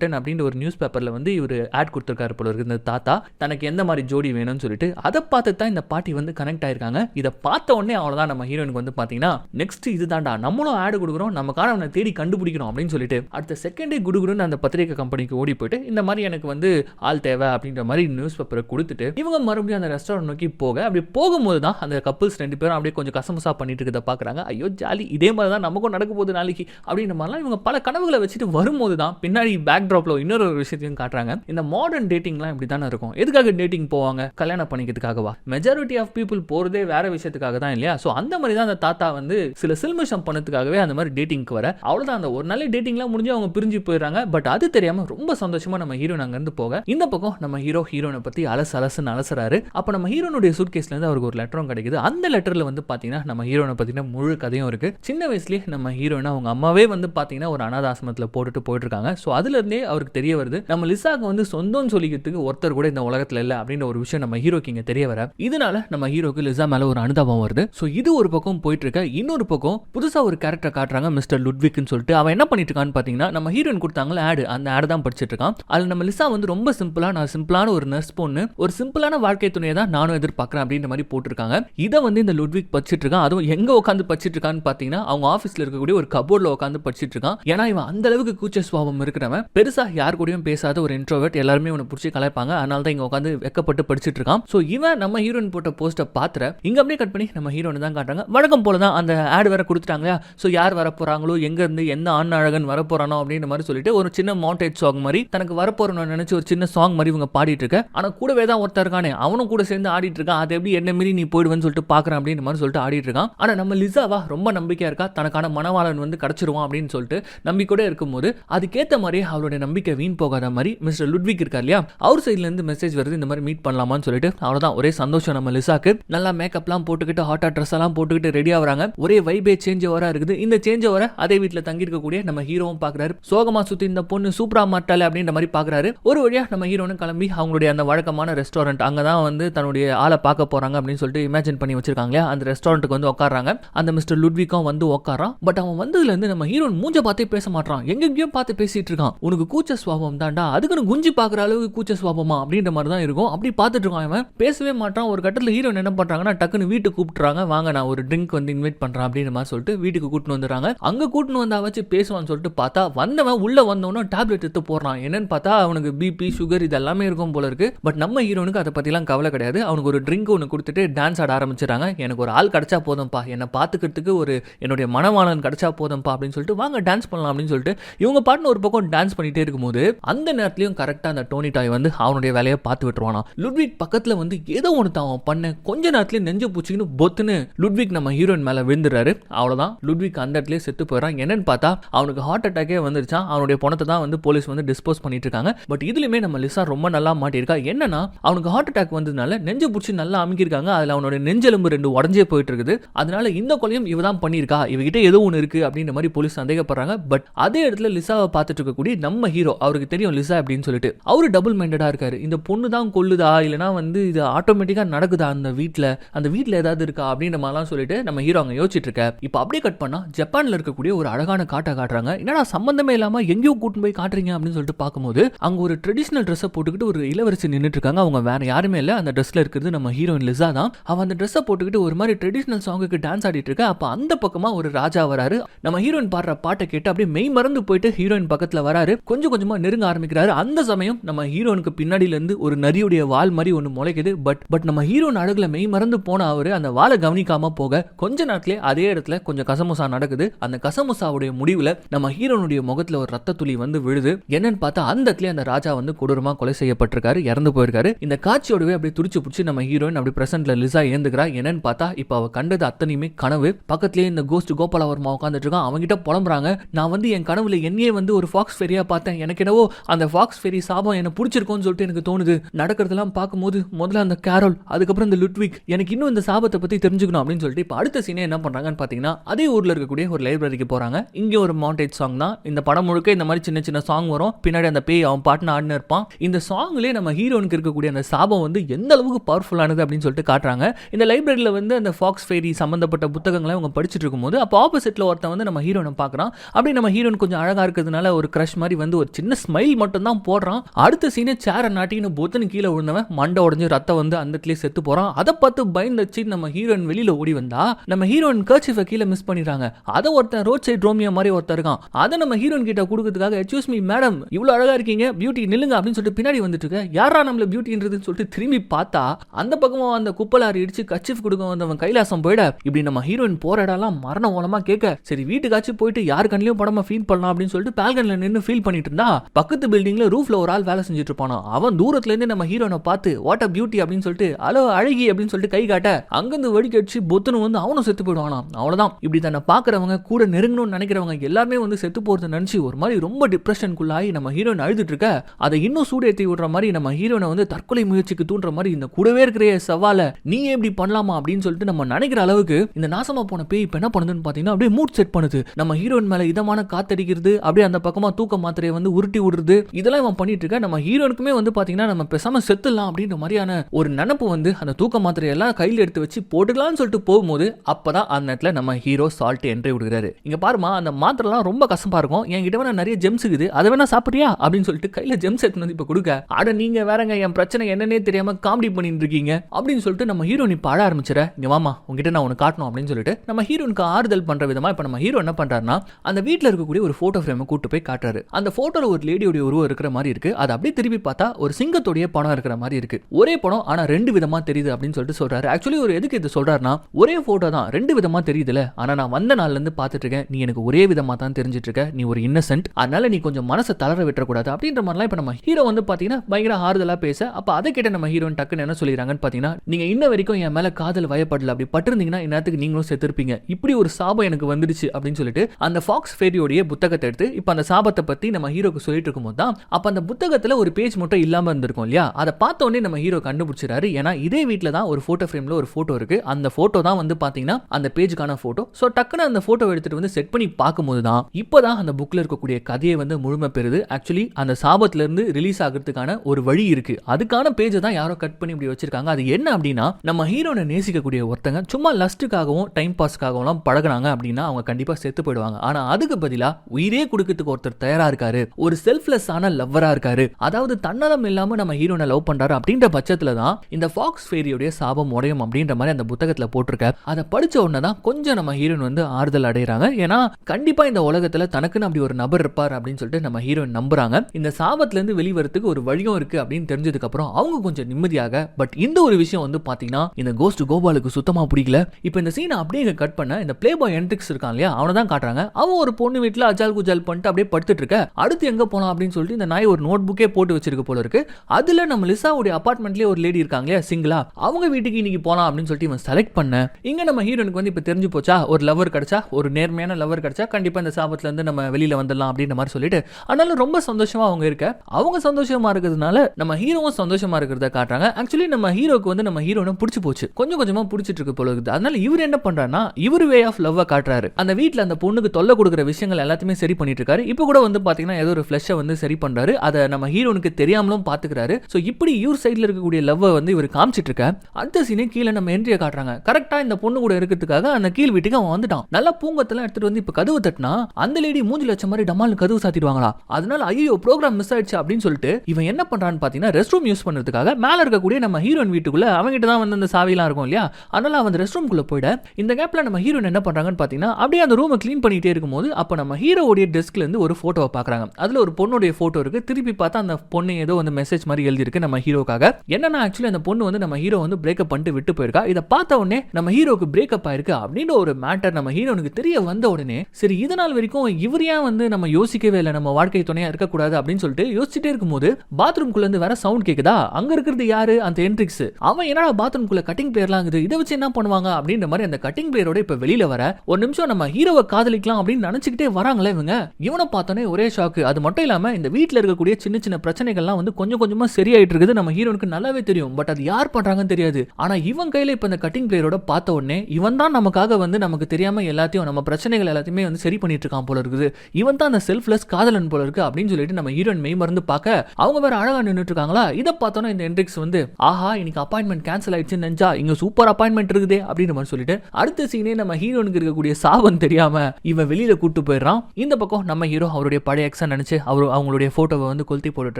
காஸ்மோபொலிட்டன் அப்படின்ற ஒரு நியூஸ் பேப்பரில் வந்து இவர் ஆட் கொடுத்துருக்காரு போல இருக்கு. இந்த தாத்தா தனக்கு எந்த மாதிரி ஜோடி வேணும்னு சொல்லிட்டு அதை பார்த்து தான் இந்த பாட்டி வந்து கனெக்ட் ஆயிருக்காங்க. இதை பார்த்த உடனே அவ்வளோதான் நம்ம ஹீரோனுக்கு வந்து பார்த்தீங்கன்னா நெக்ஸ்ட் இதுதான்டா நம்மளும் ஆடு கொடுக்குறோம் நமக்கான அவனை தேடி கண்டுபிடிக்கிறோம் அப்படின்னு சொல்லிட்டு அடுத்த செகண்டே குடுகுடுன்னு அந்த பத்திரிகை கம்பெனிக்கு ஓடி போயிட்டு இந்த மாதிரி எனக்கு வந்து ஆள் தேவை அப்படின்ற மாதிரி நியூஸ் பேப்பரை கொடுத்துட்டு இவங்க மறுபடியும் அந்த ரெஸ்டாரண்ட் நோக்கி போக அப்படி போகும்போது தான் அந்த கப்புள்ஸ் ரெண்டு பேரும் அப்படியே கொஞ்சம் கசமசா பண்ணிட்டு இருக்கிறத பார்க்குறாங்க ஐயோ ஜாலி இதே மாதிரி தான் நமக்கும் நடக்க போகுது நாளைக்கு அப்படின்ற மாதிரிலாம் இவங்க பல கனவுகளை வச்சுட்டு வரும்போது தான் பின்னாடி பேக் ட்ராப்ல இன்னொரு ஒரு விஷயத்தையும் காட்டுறாங்க. இந்த மாடர்ன் டேட்டிங்லாம் இப்படி தானே இருக்கும்? எதுக்காக டேட்டிங் போவாங்க? கல்யாணம் பண்ணிக்கிறதுக்காகவா? மெஜாரிட்டி ஆஃப் பீப்புள் போகிறதே வேற விஷயத்துக்காக தான் இல்லையா? ஸோ அந்த மாதிரி தான் அந்த தாத்தா வந்து சில சில்மிஷம் பண்ணதுக்காகவே அந்த மாதிரி டேட்டிங்க்கு வர. அவ்வளோதான் அந்த ஒரு நாள் டேட்டிங்லாம் முடிஞ்சு அவங்க பிரிஞ்சு போயிடுறாங்க. பட் அது தெரியாம ரொம்ப சந்தோஷமா நம்ம ஹீரோன் அங்கேருந்து போக. இந்த பக்கம் நம்ம ஹீரோ ஹீரோனை பத்தி அலசு அலசுன்னு அலசுறாரு. அப்போ நம்ம ஹீரோனுடைய சூட்கேஸ்ல இருந்து அவருக்கு ஒரு லெட்டரும் கிடைக்குது. அந்த லெட்டர்ல வந்து பாத்தீங்கன்னா நம்ம ஹீரோனை பத்தின முழு கதையும் இருக்கு. சின்ன வயசுலேயே நம்ம ஹீரோனை அவங்க அம்மாவே வந்து பாத்தீங்கன்னா ஒரு அனாதாசிரமத்தில் போட்டுட்டு போயிட்டு இருக்காங்க. ஸோ அதுல இருந்தே அவருக்கு தெரிய வருது. நம்ம லிசாக்கு வந்து சொந்தம் சொல்லிக்கிறதுக்கு ஒருத்தர் கூட இந்த உலகத்துல இல்லை அப்படின்ற ஒரு விஷயம் நம்ம ஹீரோக்கு இங்க தெரிய வர. இதனால நம்ம ஹீரோக்கு லிசா மேல ஒரு அனுதாபம் வருது. ஸோ இது ஒரு பக்கம் போயிட்டு இருக்க இன்னொரு பக்கம் புதுசா ஒரு கேரக்டர் காட்டுறாங்க மிஸ்டர் லுட்விக்னு சொல்லிட்டு. அவன் என்ன பண்ணிட்டு இருக்கான்னு பாத்தீங்கன்னா நம்ம ஹீரோயின் கொடுத்தாங்களே ஆடு அந்த ஆடு தான் படிச்சிட்டு இருக்கான் அதுல நம்ம லிசா வந்து ரொம்ப சிம்பிளா நான் சிம்பிளான ஒரு நர்ஸ் பொண்ணு. ஒரு சிம்பிளான வாழ்க்கை துணையை தான் நானும் எதிர்பார்க்கறேன் அப்படின்ற மாதிரி போட்டிருக்காங்க. இதை வந்து இந்த லுட்விக் படிச்சிட்டு இருக்கான் அதுவும் எங்க உட்காந்து படிச்சிட்டு இருக்கான்னு பாத்தீங்கன்னா அவங்க ஆஃபீஸ்ல இருக்கக்கூடிய ஒரு கபோர்ட்ல உட்காந்து படிச்சிட்டு இருக்கான் ஏன்னா இவன் அந்த அளவுக்கு கூச்ச சுவாபம் இருக்கிறவன். பெருசா யார் கூடயும் பேசாத ஒரு இன்ட்ரோவர்ட் எல்லாருமே இவனை பிடிச்சி கலாய்ப்பாங்க. அதனால தான் இங்கே உட்காந்து வெக்கப்பட்டு படிச்சுட்டு இருக்கான். ஸோ இவன் நம்ம ஹீரோயின் போட்ட போஸ்ட்டை பார்த்துற இங்கே அப்படியே கட் பண்ணி நம்ம ஹீரோயின் தான் காட்டுறாங்க. வழக்கம் போல தான் அந்த ஆடு வேற கொடுத்துட்டாங்க ஸோ யார் வர போறாங்களோ எங்க இருந்து எந்த ஆண் அழகன் வர போறானோ அப்படின்ற மாதிரி சொல்லிட்டு ஒரு சின்ன மவுண்டேஜ் சாங் மாதிரி தனக்கு வரப்போறோம்னு நினைச்சு ஒரு சின்ன சாங் மாதிரி இவங்க பாடிட்டு இருக்க. ஆனா கூடவே தான் ஒருத்தர் இருக்கானே அவனும் கூட சேர்ந்து ஆடிட்டு இருக்கான். அது எப்படி என்ன மீறி நீ போயிடுவேன்னு சொல்லிட்டு பார்க்குறேன் அப்படின்ற மாதிரி சொல்லிட்டு ஆடிட்டு இருக்கான். ஆனால் நம்ம லிசாவா ரொம்ப நம்பிக்கையா இருக்கா? தனக்கான மனவாளன் வந்து கிடைச்சிருவான் அப்படின்னு சொல்லிட்டு நம்பிக்கையோட இருக்கும்போது அதுக்கேற்ற மாதிரி அவளுடைய நம்பிக்கை வீண் போகாத மாதிரி மிஸ்டர் லுட்விக் இருக்கார் இல்லையா? அவர் சைட்ல இருந்து மெசேஜ் வருது இந்த மாதிரி மீட் பண்ணலாமான்னு சொல்லிட்டு. அவ்வளோதான் ஒரே சந்தோஷம் நம்ம லிசாக்கு. நல்லா மேக்கப்லாம் போட்டுக்கிட்டு ஹாட்டா ட்ரெஸ் எல்லாம் போட்டுக்கிட்டு ரெடி ஆகுறாங்க ஒரே வைபே சேஞ்ச் ஓவராக இருக்குது. இந்த சேஞ்ச் ஓவர அதே வீட்டில் தங்கி இருக்கக்கூடிய நம்ம ஹீரோவும் பார்க்குறாரு சோகமா சுத்தி இந்த பொண்ணு சூப்பரா மாட்டாளே அப்படின்ற மாதிரி பார்க்குறாரு ஒரு வழியாக நம்ம ஹீரோனும் கிளம்பி அவங்களுடைய அந்த வழக்கமான ரெஸ்டாரண்ட் அங்கே தான் வந்து தன்னுடைய ஆளை பார்க்க போறாங்க அப்படின்னு சொல்லிட்டு இமேஜின் பண்ணி வச்சிருக்காங்க இல்லையா? அந்த ரெஸ்டாரண்ட்டுக்கு வந்து உட்காராங்க அந்த மிஸ்டர் லுட்விக்கும் வந்து உட்காரான் பட் அவன் வந்ததுல இருந்து நம்ம ஹீரோன் மூஞ்ச பார்த்தே பேச மாட்டான் எங்கெங்கேயோ பார்த்து பேசிட்டு இருக்கான். உனக்கு கூச்ச சுவாபம் தான்டா. அதுக்குன்னு குஞ்சு பார்க்குற அளவுக்கு கூச்ச சுவாபமா அப்படின்ற மாதிரி தான் இருக்கும். அப்படி பார்த்துட்டு இருக்கான் அவன் பேசவே மாட்டான். ஒரு கட்டத்தில் ஹீரோன் என்ன பண்ணுறாங்கன்னா டக்குன்னு வீட்டுக்கு கூப்பிட்டுறாங்க. வாங்க நான் ஒரு ட்ரிங்க் வந்து இன்வைட் பண்ணுறேன் அப்படின்ற மாதிரி சொல்லிட்டு வீட்டுக்கு கூட்டின்னு வந்துடுறாங்க. அங்கே கூட்டின்னு வந்தா வச்சு பேசுவான்னு சொல்லிட்டு பார்த்தா வந்தவன் உள்ள வந்தவனும் டேப்லெட் எடுத்து போடுறான். என்னன்னு பார்த்தா அவனுக்கு பிபி சுகர் இது எல்லாமே இருக்கும் போல இருக்கு. பட் நம்ம ஹீரோனுக்கு அதை பற்றிலாம் கவலை கிடையாது. அவனுக்கு ஒரு ட்ரிங்க் ஒன்று கொடுத்துட்டு டான்ஸ் ஆட ஆரம்பிச்சிடறாங்க. எனக்கு ஒரு ஆள் கிடைச்சா போதும்ப்பா என்னை பார்த்துக்கிறதுக்கு ஒரு என்னுடைய மனவாளன் கிடைச்சா போதும்ப்பா அப்படின்னு சொல்லிட்டு வாங்க டான்ஸ் பண்ணலாம் அப்படின்னு சொல்லிட்டு இவங்க பாட்டுன்னு ஒரு பக்கம் டான்ஸ் பண்ணிட்டு இருக்கும்போது அந்த நேரத்துலையும் கரெக்டாக அந்த டோனி டாய் வந்து அவனுடைய வேலையை பார்த்து விட்டுருவானா? லுட்விக் பக்கத்தில் வந்து ஏதோ ஒன்று தான் அவன் பண்ண. கொஞ்ச நேரத்துலேயே நெஞ்சு பூச்சிக்கின்னு பொத்துன்னு லுட்விக் நம்ம ஹீரோயின் மேலே விழுந்துறாரு அவ்வளோதான் லுட்விக் அந்த இடத்துலேயே செத்து போயிடறான். என்னன்னு பார்த்தா அவனுக்கு ஹார்ட் அட்டாக்கே வந்துருச்சான் அவனுடைய பணத்தை தான் வந்து போலீஸ் வந்து டிஸ்போஸ் பண்ணிட்டு இருக்காங்க. பட் இதுலையுமே நம்ம லிசா ரொம்ப நல்லா மாட்டியிருக்கா. என்னன்னா அவனுக்கு ஹார்ட் அட்டாக் வந்ததுனால நெஞ்சு பிடிச்சி நல்லா அமுக்கியிருக்காங்க. அதில் அவனோட நெஞ்செலும்பு ரெண்டு உடஞ்சே போயிட்டு இருக்குது அதனால இந்த கொலையும் இவ தான் பண்ணியிருக்கா. இவகிட்ட ஏதோ ஒன்று இருக்கு அப்படின்ற மாதிரி போலீஸ் சந்தேகப்படுறாங்க. பட் அதே இடத்துல லிசாவை பார்த்துட்டு இருக்கக்கூடிய நம்ம ஹீரோ அவருக்கு தெரியும் லிசா அப்படின்னு சொல்லிட்டு. அவரு டபுள் மைண்டடாக இருக்காரு. இந்த பொண்ணு தான் கொல்லுதா? இல்லைனா வந்து இது ஆட்டோமேட்டிக்காக நடக்குதா அந்த வீட்டில் அந்த வீட்டில் ஏதாவது இருக்கா? அப்படின்ற மாதிரிலாம் சொல்லிட்டு நம்ம ஹீரோ அங்கே யோசிச்சுட்டு இருக்க. இப்போ அப்படியே கட் பண்ணால் ஜப்பானில் இருக்கக்கூடிய ஒரு அழகான காட்டை காட்டுறாங்க. என்னடா சம்பந்தமே இல்லாமல் எங்கேயோ கூட்டின்னு போய் காட்டுறீங்க அப்படின்னு சொல்லிட்டு பார்க்கும்போது அங்கே ஒரு ட்ரெடிஷ்னல் ட்ரெஸ்ஸை போட்டுக்கிட்டு ஒரு இளவரசி நின்றுட்டு இருக்காங்க. அவங்க வேற யாருமே இல்லை. அந்த ட்ரெஸ்ல இருக்கிறது நம்ம ஹீரோயின் லிசா தான். அவன் அந்த ட்ரெஸ்ஸை போட்டுக்கிட்டு ஒரு மாதிரி ட்ரெடிஷ்னல் சாங்குக்கு டான்ஸ் ஆடிட்டு இருக்க. அப்போ அந்த பக்கமாக ஒரு ராஜா வராரு. நம்ம ஹீரோயின் பாடுற பாட்டை கேட்டு அப்படியே மெய் மறந்து போயிட்டு ஹீரோயின் பக்கத்தில் வராரு. கொஞ்சம் கொஞ்சமாக நெருங்க ஆரம்பிக்கிறாரு. அந்த சமயம் நம்ம ஹீரோனுக்கு பின்னாடியிலேருந்து ஒரு நரியுடைய வால் மாதிரி ஒன்று முளைக்குது. பட் பட் நம்ம ஹீரோன் அழகுல மெய் மறந்து போன அவர் அந்த வாழை கவனிக்காமல் போக கொஞ்ச நேரத்திலே அதே இடத்துல கொஞ்சம் கசமுசா நடக்குது. அந்த கசமுசாவுடைய முடிவில் நம்ம ஹீரோனுடைய முகத்தில் ஒரு ரத்த துளி வந்து விழுது. என்னன்னு பார்த்தா அந்த இடத்துல அந்த ராஜா வந்து கொடூரமாக கொலை செய்யப்பட்டிருக்காரு இறந்து போயிருக்காரு. இந்த காட்சியோடவே அப்படியே துடிச்சு பிடிச்சி நம்ம ஹீரோயின் அப்படி பிரசன்ட்ல லிசா ஏந்துக்கிறா. என்னன்னு பார்த்தா இப்போ அவ கண்டது அத்தனையுமே கனவு. பக்கத்துலேயே இந்த கோஸ்ட் கோபாலவர்மா உட்காந்துட்டு இருக்கான். அவங்ககிட்ட புலம்புறாங்க. நான் வந்து என் கனவுல என்னையே வந்து ஒரு ஃபாக்ஸ் ஃபெரியா பார்த்தேன். எனக்கு என்னவோ அந்த ஃபாக்ஸ் ஃபெரி சாபம் என்னை பிடிச்சிருக்கோன்னு சொல்லிட்டு எனக்கு தோணுது. நடக்கிறதெல்லாம் பார்க்கும்போது முதல்ல அந்த கேரோல் அதுக்கப்புறம் இந்த லுட்விக் எனக்கு இன்னும் இந்த சாபத்தை பத்தி தெரிஞ்சுக்கணும் அப்படின்னு சொல்லிட்டு இப்போ அடுத்த சீனே என்ன பண்ணுறாங்கன்னு பார்த்தீங்கன்னா அதே ஊரில் இருக்கக்கூடிய ஒரு லைப்ரரிக்கு போகிறாங்க இங்கே ஒரு மவுண்டேஜ் சாங் தான். இந்த படம் முழுக்க இந்த மாதிரி சின்ன சின்ன சாங் வரும். பின்னாடி அந்த பேய் அவன் பாட்டுன்னு ஆடினு இருப்பான். இந்த சாங்லேயே நம்ம ஹீரோனுக்கு இருக்கக்கூடிய அந்த சாபம் வந்து எந்த அளவுக்கு பவர்ஃபுல்லானது அப்படின்னு சொல்லிட்டு காட்டுறாங்க. இந்த லைப்ரரியில் வந்து அந்த ஃபாக்ஸ் ஃபேரி சம்மந்தப்பட்ட புத்தகங்களை அவங்க படிச்சுட்டு இருக்கும்போது அப்போ ஆப்போசிட்டில் ஒருத்தன் வந்து நம்ம ஹீரோனை பார்க்குறான். அப்படி நம்ம ஹீரோன் கொஞ்சம் அழகாக இருக்கிறதுனால ஒரு க்ரஷ் மாதிரி வந்து ஒரு சின்ன ஸ்மைல் மட்டும் தான் போடுறான். அடுத்த சீனே சேரை நாட்டின்னு பொத்துன்னு கீழே விழுந்தவன். மண்டை உடஞ்சு ரத்தம் வந்து அந்த இடத்துலயே செத்து போகிறான் அதை பார்த்து பயந்துச்சு நம்ம ஹீரோயின் வெளியில் ஓடி வந்தா. நம்ம ஹீரோயின் கர்ச்சிஃபை கீழே மிஸ் பண்ணிடுறாங்க. அதை ஒருத்தன் ரோட் சைட் ரோமியோ மாதிரி ஒருத்தர் இருக்கான். அதை நம்ம ஹீரோயின் கிட்ட கொடுக்கறதுக்காக எக்ஸ்கூஸ் மீ மேடம் இவ்வளோ அழகா இருக்கீங்க. பியூட்டி நில்லுங்க அப்படின்னு சொல்லிட்டு பின்னாடி வந்துட்டு இருக்க. யாரா நம்மள பியூட்டின்றதுன்னு சொல்லிட்டு திரும்பி பார்த்தா அந்த பக்கமா அந்த குப்பலாரி இடிச்சு கச்சிஃப் கொடுக்க வந்தவன் கைலாசம் போயிட. இப்படி நம்ம ஹீரோயின் போற இடம்லாம் மரண ஓலமா கேட்க சரி வீட்டுக்காச்சும் போயிட்டு யார் கண்ணிலையும் படமா ஃபீல் பண்ணலாம் அப்படின்னு சொல்லிட்டு பால்கனில் நின்று ஃபீல் பண்ணிட்டு இருந்தா பக்கத்து பில்டிங்ல ரூஃப்ல ஒரு ஆள் வேலை செஞ்சுட்டு இருப்பானா அவன் தூரத்துல இருந்து நம்ம ஹீரோனை பார்த்து வாட் அ பியூட்டி அப்படின்னு சொல்லிட்டு அலோ அழகி அப்படின்னு சொல்லிட்டு கை காட்ட அங்கிருந்து வெடிக்க அடிச்சு பொத்துன்னு வந்து அவனும் செத்து போயிடுவானா? அவ்வளவுதான். இப்படி தன்னை பாக்குறவங்க கூட நெருங்கணும்னு நினைக்கிறவங்க எல்லாருமே வந்து செத்து போறத நினைச்சு ஒரு மாதிரி ரொம்ப டிப்ரெஷனுக்குள்ளாகி நம்ம ஹீரோயின் அழுதுட்டு இருக்க அதை இன்னும் சூடேற்றி விடுற மாதிரி நம்ம ஹீரோனை வந்து தற்கொலை முயற்சிக்கு தூண்டுற மாதிரி இந்த கூடவே இருக்கிற சவால நீ எப்படி பண்ணலாமா? அப்படின்னு சொல்லிட்டு நம்ம நினைக்கிற அளவுக்கு இந்த நாசமா போன பேய் இப்ப என்ன பண்ணுதுன்னு பாத்தீங்கன்னா அப்படியே மூட் செட் பண்ணுது. நம்ம ஹீரோயின் மேல இதமான காத்தடிக்கிறது அப்படியே அந்த பக்கமா தூக்க மாத்திரையை வந்து உருட்டி விடுறது. இதெல்லாம் இவன் பண்ணிட்டு இருக்க? நம்ம ஹீரோனுக்குமே வந்து பாத்தீங்கன்னா நம்ம பேசாம செத்துலாம் அப்படின்ற மாதிரியான ஒரு நினப்பு வந்து அந்த தூக்க மாத்திரையெல்லாம் கையில் எடுத்து வச்சு போட்டுக்கலாம்னு சொல்லிட்டு போகும்போது அப்பதான் அந்த நேரத்தில் நம்ம ஹீரோ சால்ட் என்ட்ரி விடுகிறாரு. இங்க பாருமா அந்த மாத்திரைலாம் ரொம்ப கஷ்டமா இருக்கும். என்கிட்ட வேணா நிறைய ஜெம்ஸ் இருக்குது. அதை வேணா சாப்பிட்றியா? அப்படின்னு சொல்லிட்டு கையில ஜெம்ஸ் எடுத்து வந்து இப்ப கொடுக்க அட நீங்க வேறங்க என் பிரச்சனை என்னன்னே தெரியாம காமெடி பண்ணிட்டு இருக்கீங்க. அப்படின்னு சொல்லிட்டு நம்ம ஹீரோன் இப்ப அழ ஆரம்பிச்சிட இங்க வாமா உங்ககிட்ட நான் உனக்கு காட்டணும். அப்படின்னு சொல்லிட்டு நம்ம ஹீரோனுக்கு ஆறுதல் பண்ற விதமா இப்ப நம்ம ஹீரோ என்ன பண்றாருன்னா அந்த வீட்டில் இருக்கக்கூடிய ஒரு போட்டோ ஃப்ரேமை கூட்டு போய் காட்டுறாரு. அந்த போட்டோல ஒரு லேடியோடைய உருவம் இருக்கிற மாதிரி இருக்கு. அது அப்படியே திருப்பி பார்த்தா ஒரு சிங்கத்துடைய படம் இருக்கிற மாதிரி இருக்கு. ஒரே படம் ஆனா ரெண்டு விதமா தெரியுது அப்படின்னு சொல்லிட்டு சொல்றாரு. ஆக்சுவலி ஒரு எதுக்கு இது சொல்றாருன்னா ஒரே போட்டோ தான் ரெண்டு விதமா தெரியுதுல. ஆனா நான் வந்த நாள்ல இருந்து பார்த்துட்டு இருக்கேன் நீ எனக்கு ஒரே விதமா தான் தெரிஞ்சிட்டு இருக்க நீ ஒரு இன்னசென்ட் அதனால நீ கொஞ்சம் மனசை தளர விட்டுறக்கூடாது அப்படின்ற மாதிரிலாம் இப்போ நம்ம ஹீரோ வந்து பார்த்தீங்கன்னா பயங்கர ஆறுதலாக பேச அப்போ அதை கேட்ட நம்ம ஹீரோயின் டக்குன்னு என்ன சொல்லிடுறாங்கன்னு பார்த்தீங்கன்னா நீங்கள் இன்ன வரைக்கும் என் மேலே காதல் வயப்படல அப்படி பட்டிருந்தீங்கன்னா இந்நேரத்துக்கு நீங்களும் செத்துருப்பீங்க. இப்படி ஒரு சாபம் எனக்கு வந்துடுச்சு அப்படின்னு சொல்லிட்டு அந்த ஃபாக்ஸ் ஃபேரியோடைய புத்தகத்தை எடுத்து இப்போ அந்த சாபத்தை பற்றி நம்ம ஹீரோக்கு சொல்லிட்டு இருக்கும்போது தான் அப்போ அந்த புத்தகத்தில் ஒரு பேஜ் மட்டும் இல்லாமல் இருந்திருக்கும் இல்லையா? அதை பார்த்த உடனே நம்ம ஹீரோ கண்டுபிடிச்சிடாரு ஏன்னா இதே வீட்டில் தான் ஒரு ஃபோட்டோ ஃப்ரேமில் ஒரு ஃபோட்டோ இருக்கு. அந்த ஃபோட்டோ தான் வந்து பார்த்தீங்கன்னா அந்த பேஜுக்கான ஃபோட்டோ ஸோ டக்குன்னு அந்த ஃபோட்டோ எடுத்துட்டு வந்து செட் பண்ணி பார்க்கும்போது தான் இப்போதான் அந்த புக்கில் இருக்கக்கூடிய கதையை வந்து முழுமை பெறுது. ஆக்சுவலி அந்த சாபத்துல இருந்து ரிலீஸ் ஆகிறதுக்கான ஒரு வழி இருக்கு. அதுக்கான பேஜை தான் யாரோ கட் பண்ணி இப்படி வச்சிருக்காங்க. அது என்ன அப்படின்னா நம்ம ஹீரோனை நேசிக்கக்கூடிய ஒருத்தங்க சும்மா லஸ்ட்டுக்காகவும் டைம் பாஸ்க்காகவும் பழகினாங்க அப்படின்னா அவங்க கண்டிப்பா செத்து போயிடுவாங்க. ஆனா அதுக்கு பதிலா உயிரே கொடுக்கறதுக்கு ஒருத்தர் தயாரா இருக்காரு. இருக்காரு ஒரு செல்ஃப்லெஸ்ஸான லவ்வரா இருக்காரு. அதாவது தன்னலம் இல்லாம நம்ம ஹீரோனை லவ் பண்றாரு அப்படின்ற பட்சத்துல தான் இந்த ஃபாக்ஸ் ஃபேரியோடைய சாபம் உடையும் அப்படின்ற மாதிரி அந்த புத்தகத்துல போட்டிருக்க அதை படிச்ச உடனே தான் கொஞ்சம் நம்ம ஹீரோயின் வந்து ஆறுதல் அடைகிறாங்க ஏன்னா கண்டிப்பா இந்த உலகத்துல தனக்குன்னு அப்படி ஒரு நபர் இருப்பார் அப்படின்னு சொல்லிட்டு நம்ம ஹீரோயின் நம்புறாங்க. இந்த சாபத்துல இருந்து வெளிவரத்துக்கு ஒரு வழியும் இருக்கு அப்படின்னு தெரிஞ்சதுக்கு அப்புறம் அவங்க கொஞ்சம் நிம்மதியாக பட் இந்த ஒரு விஷயம் வந்து பாத்தீங்கன்னா இந்த கோஸ்ட் கோபாலுக்கு சுத்தமா பிடிக்கல. இப்போ இந்த சீனை அப்படியே கட் பண்ண இந்த பிளே பாய் என்ட்ரிக்ஸ் இருக்கான் இல்லையா அவனை தான் காட்டுறாங்க. அவன் ஒரு பொண்ணு வீட்டுல அஜால் குஜால் பண்ணிட்டு அப்படியே படுத்துட்டு இருக்க. அடுத்து எங்கே போகலாம் அப்படின்னு சொல்லிட்டு இந்த நாய் ஒரு நோட் புக்கே போட்டு வச்சிருக்க போல இருக்கு. அதுல நம்ம லிசாவுடைய அபார்ட்மெண்ட்லேயே ஒரு லேடி இருக்காங்க இல்லையா சிங்கிளா அவங்க வீட்டுக்கு இன்னைக்கு போலாம் அப்படின்னு சொல்லிட்டு இவன் செலக்ட் பண்ண. இங்க நம்ம ஹீரோனுக்கு வந்து இப்போ தெரிஞ்சு போச்சா ஒரு லவர் கிடைச்சா ஒரு நேர்மையான லவர் கிடைச்சா கண்டிப்பா இந்த சாபத்துல இருந்து நம்ம வெளியில வந்துடலாம் அப்படின்ற மாதிரி சொல்லிட்டு அதனால ரொம்ப சந்தோஷமா அவங்க இருக்க. அவங்க சந்தோஷமா இருக்கிறதுனால நம்ம ஹீரோவும் சந்தோஷமா இருக்கிறத காட்டுறாங்க. ஆக்சுவலி நம்ம ஹீரோக்கு வந்து நம்ம ஹீரோனும் பிடிச்சி போச்சு. கொஞ்சம் கொஞ்சமா பிடிச்சிட்டு இருக்கு போல இருக்குது. அதனால இவர் என்ன பண்றாருன்னா இவர் வே ஆஃப் லவ்வை காட்டுறாரு. அந்த வீட்டில் அந்த பொண்ணுக்கு தொல்லை கொடுக்குற விஷயங்கள் எல்லாத்தையுமே சரி பண்ணிட்டு இருக்காரு. இப்போ கூட வந்து பாத்தீங்கன்னா ஏதோ ஒரு ஃப்ளஷை வந்து சரி பண்றாரு. அதை நம்ம ஹீரோனுக்கு தெரியாமலும் பாத்துக்கிறாரு. ஸோ இப்படி இவர் சைடுல இருக்கக்கூடிய லவ்வை வந்து இவர் காமிச்சிட்டு இருக்க அடுத்த சீனே கீழே நம்ம என்ட்ரியை காட்டுறாங்க. கரெக்டாக இந்த பொண்ணு கூட இருக்கிறதுக்காக அந்த கீழ் வீட்டுக்கு அவன் வந்துட்டான். நல்லா பூங்கத்தெல்லாம் எடுத்துட்டு வந்து இப்போ கதவு தட்டினா அந்த லேடி மூஞ்சி லட்சம் மாதிரி டமால் கதவு சாத்திடுவாங்களா? அதனால ஐயோ ப்ரோக்ராம் மிஸ் ஆயிடுச்சு அப்படின்னு சொல்லிட்டு இவன் என்ன பண்ணுறான்னு பார்த்தீங்கன்னா ரெஸ்ட் ரூம் யூஸ் பண்ணுறதுக்காக மேல இருக்கக்கூடிய நம்ம ஹீரோயின் வீட்டுக்குள்ளே அவங்ககிட்ட தான் வந்து அந்த சாவிலாம் இருக்கும் இல்லையா? அதனால அவன் ரெஸ்ட் ரூம்குள்ளே போயிட இந்த கேப்ல நம்ம ஹீரோயின் என்ன பண்றாங்கன்னு பார்த்தீங்கன்னா அப்படியே அந்த ரூமை க்ளீன் பண்ணிட்டே இருக்கும்போது அப்போ நம்ம ஹீரோவுடைய டெஸ்க்லேருந்து ஒரு ஒரு பார்க்குறாங்க பாக்குறாங்க அதுல ஒரு பொண்ணுடைய போட்டோ இருக்கு. திருப்பி பார்த்தா அந்த பொண்ணு ஏதோ வந்து மெசேஜ் மாதிரி எழுதியிருக்கு நம்ம ஹீரோக்காக என்னன்னா ஆக்சுவலி அந்த பொண்ணு வந்து நம்ம ஹீரோ வந்து பிரேக்கப் பண்ணிட்டு விட்டு போயிருக்கா. இதை பார்த்த உடனே நம்ம ஹீரோக்கு பிரேக்கப் ஆயிருக்கு அப்படின்ற ஒரு மேட்டர் நம்ம ஹீரோனுக்கு தெரிய வந்த உடனே சரி இது நாள் வரைக்கும் இவர் ஏன் வந்து நம்ம யோசிக்கவே இல்லை நம்ம வாழ்க்கை துணையா இருக்கக்கூடாது அப்படின்னு சொல்லிட்டு யோசிச்சுட்டே இருக்கும்போது பாத்ரூம்குள்ள இருந்து வர சவுண்ட் கேக்குதா? அங்க இருக்கிறது யாரு? அந்த என்ட்ரிக்ஸ் அவன் என்னடா பாத்ரூம்குள்ள கட்டிங் பிளேயர்லாம் இருக்குது? இதை வச்சு என்ன பண்ணுவாங்க? அப்படின்ற மாதிரி அந்த கட்டிங் பிளேயரோட இப்ப வெளியில வர ஒரு நிமிஷம் நம்ம ஹீரோவை காதலிக்கலாம் அப்படின்னு நினைச்சுக்கிட்டே வராங்களே இவங்க. இவனை பார்த்தோன்னே ஒரே ஷாக் ஷாக்கு அது மட்டும் இல்லாம இந்த வீட்ல இருக்கக்கூடிய சின்ன சின்ன பிரச்சனைகள்லாம் வந்து கொஞ்சம் கொஞ்சமா சரியாயிட்டு இருக்குது நம்ம ஹீரோனுக்கு நல்லாவே தெரியும். பட் அது யார் பண்றாங்கன்னு தெரியாது. ஆனா இவன் கையில இப்ப இந்த கட்டிங் பிளேயரோட பார்த்த உடனே இவன் தான் நமக்காக வந்து நமக்கு தெரியாம எல்லாத்தையும் நம்ம பிரச்சனைகள் எல்லாத்தையுமே வந்து சரி பண்ணிட்டு இருக்கான் போல இருக்குது. இவன் தான் அந்த செல்ஃப்லெஸ் காதலன் போல இருக்கு அப்படின்னு சொல்லிட்டு நம்ம ஹீரோயின் மெய் மறந்து பார்க்க அவங்க வேற அழகாக நின்றுட்டு இருக்காங்களா? இதை பார்த்தோன்னா இந்த என்ட்ரிக்ஸ் வந்து ஆஹா இன்னைக்கு அப்பாயின்மெண்ட் கேன்சல் ஆயிடுச்சுன்னு நினச்சா இங்க சூப்பர் அப்பாயின்மெண்ட் இருக்குதே அப்படின்னு மாதிரி சொல்லிட்டு அடுத்த சீனே நம்ம ஹீரோனுக்கு இருக்கக்கூடிய சாபம் தெரியாம இவன் வெளியில கூட்டு போயிடுறான். இந்த பக்கம் நம்ம ஹீரோ அவருடைய பழைய எக்ஸ் நினைச்சு அவர் அவங்களுடைய ஃபோட்டோவை வந்து கொளுத்தி போட்டுட்டு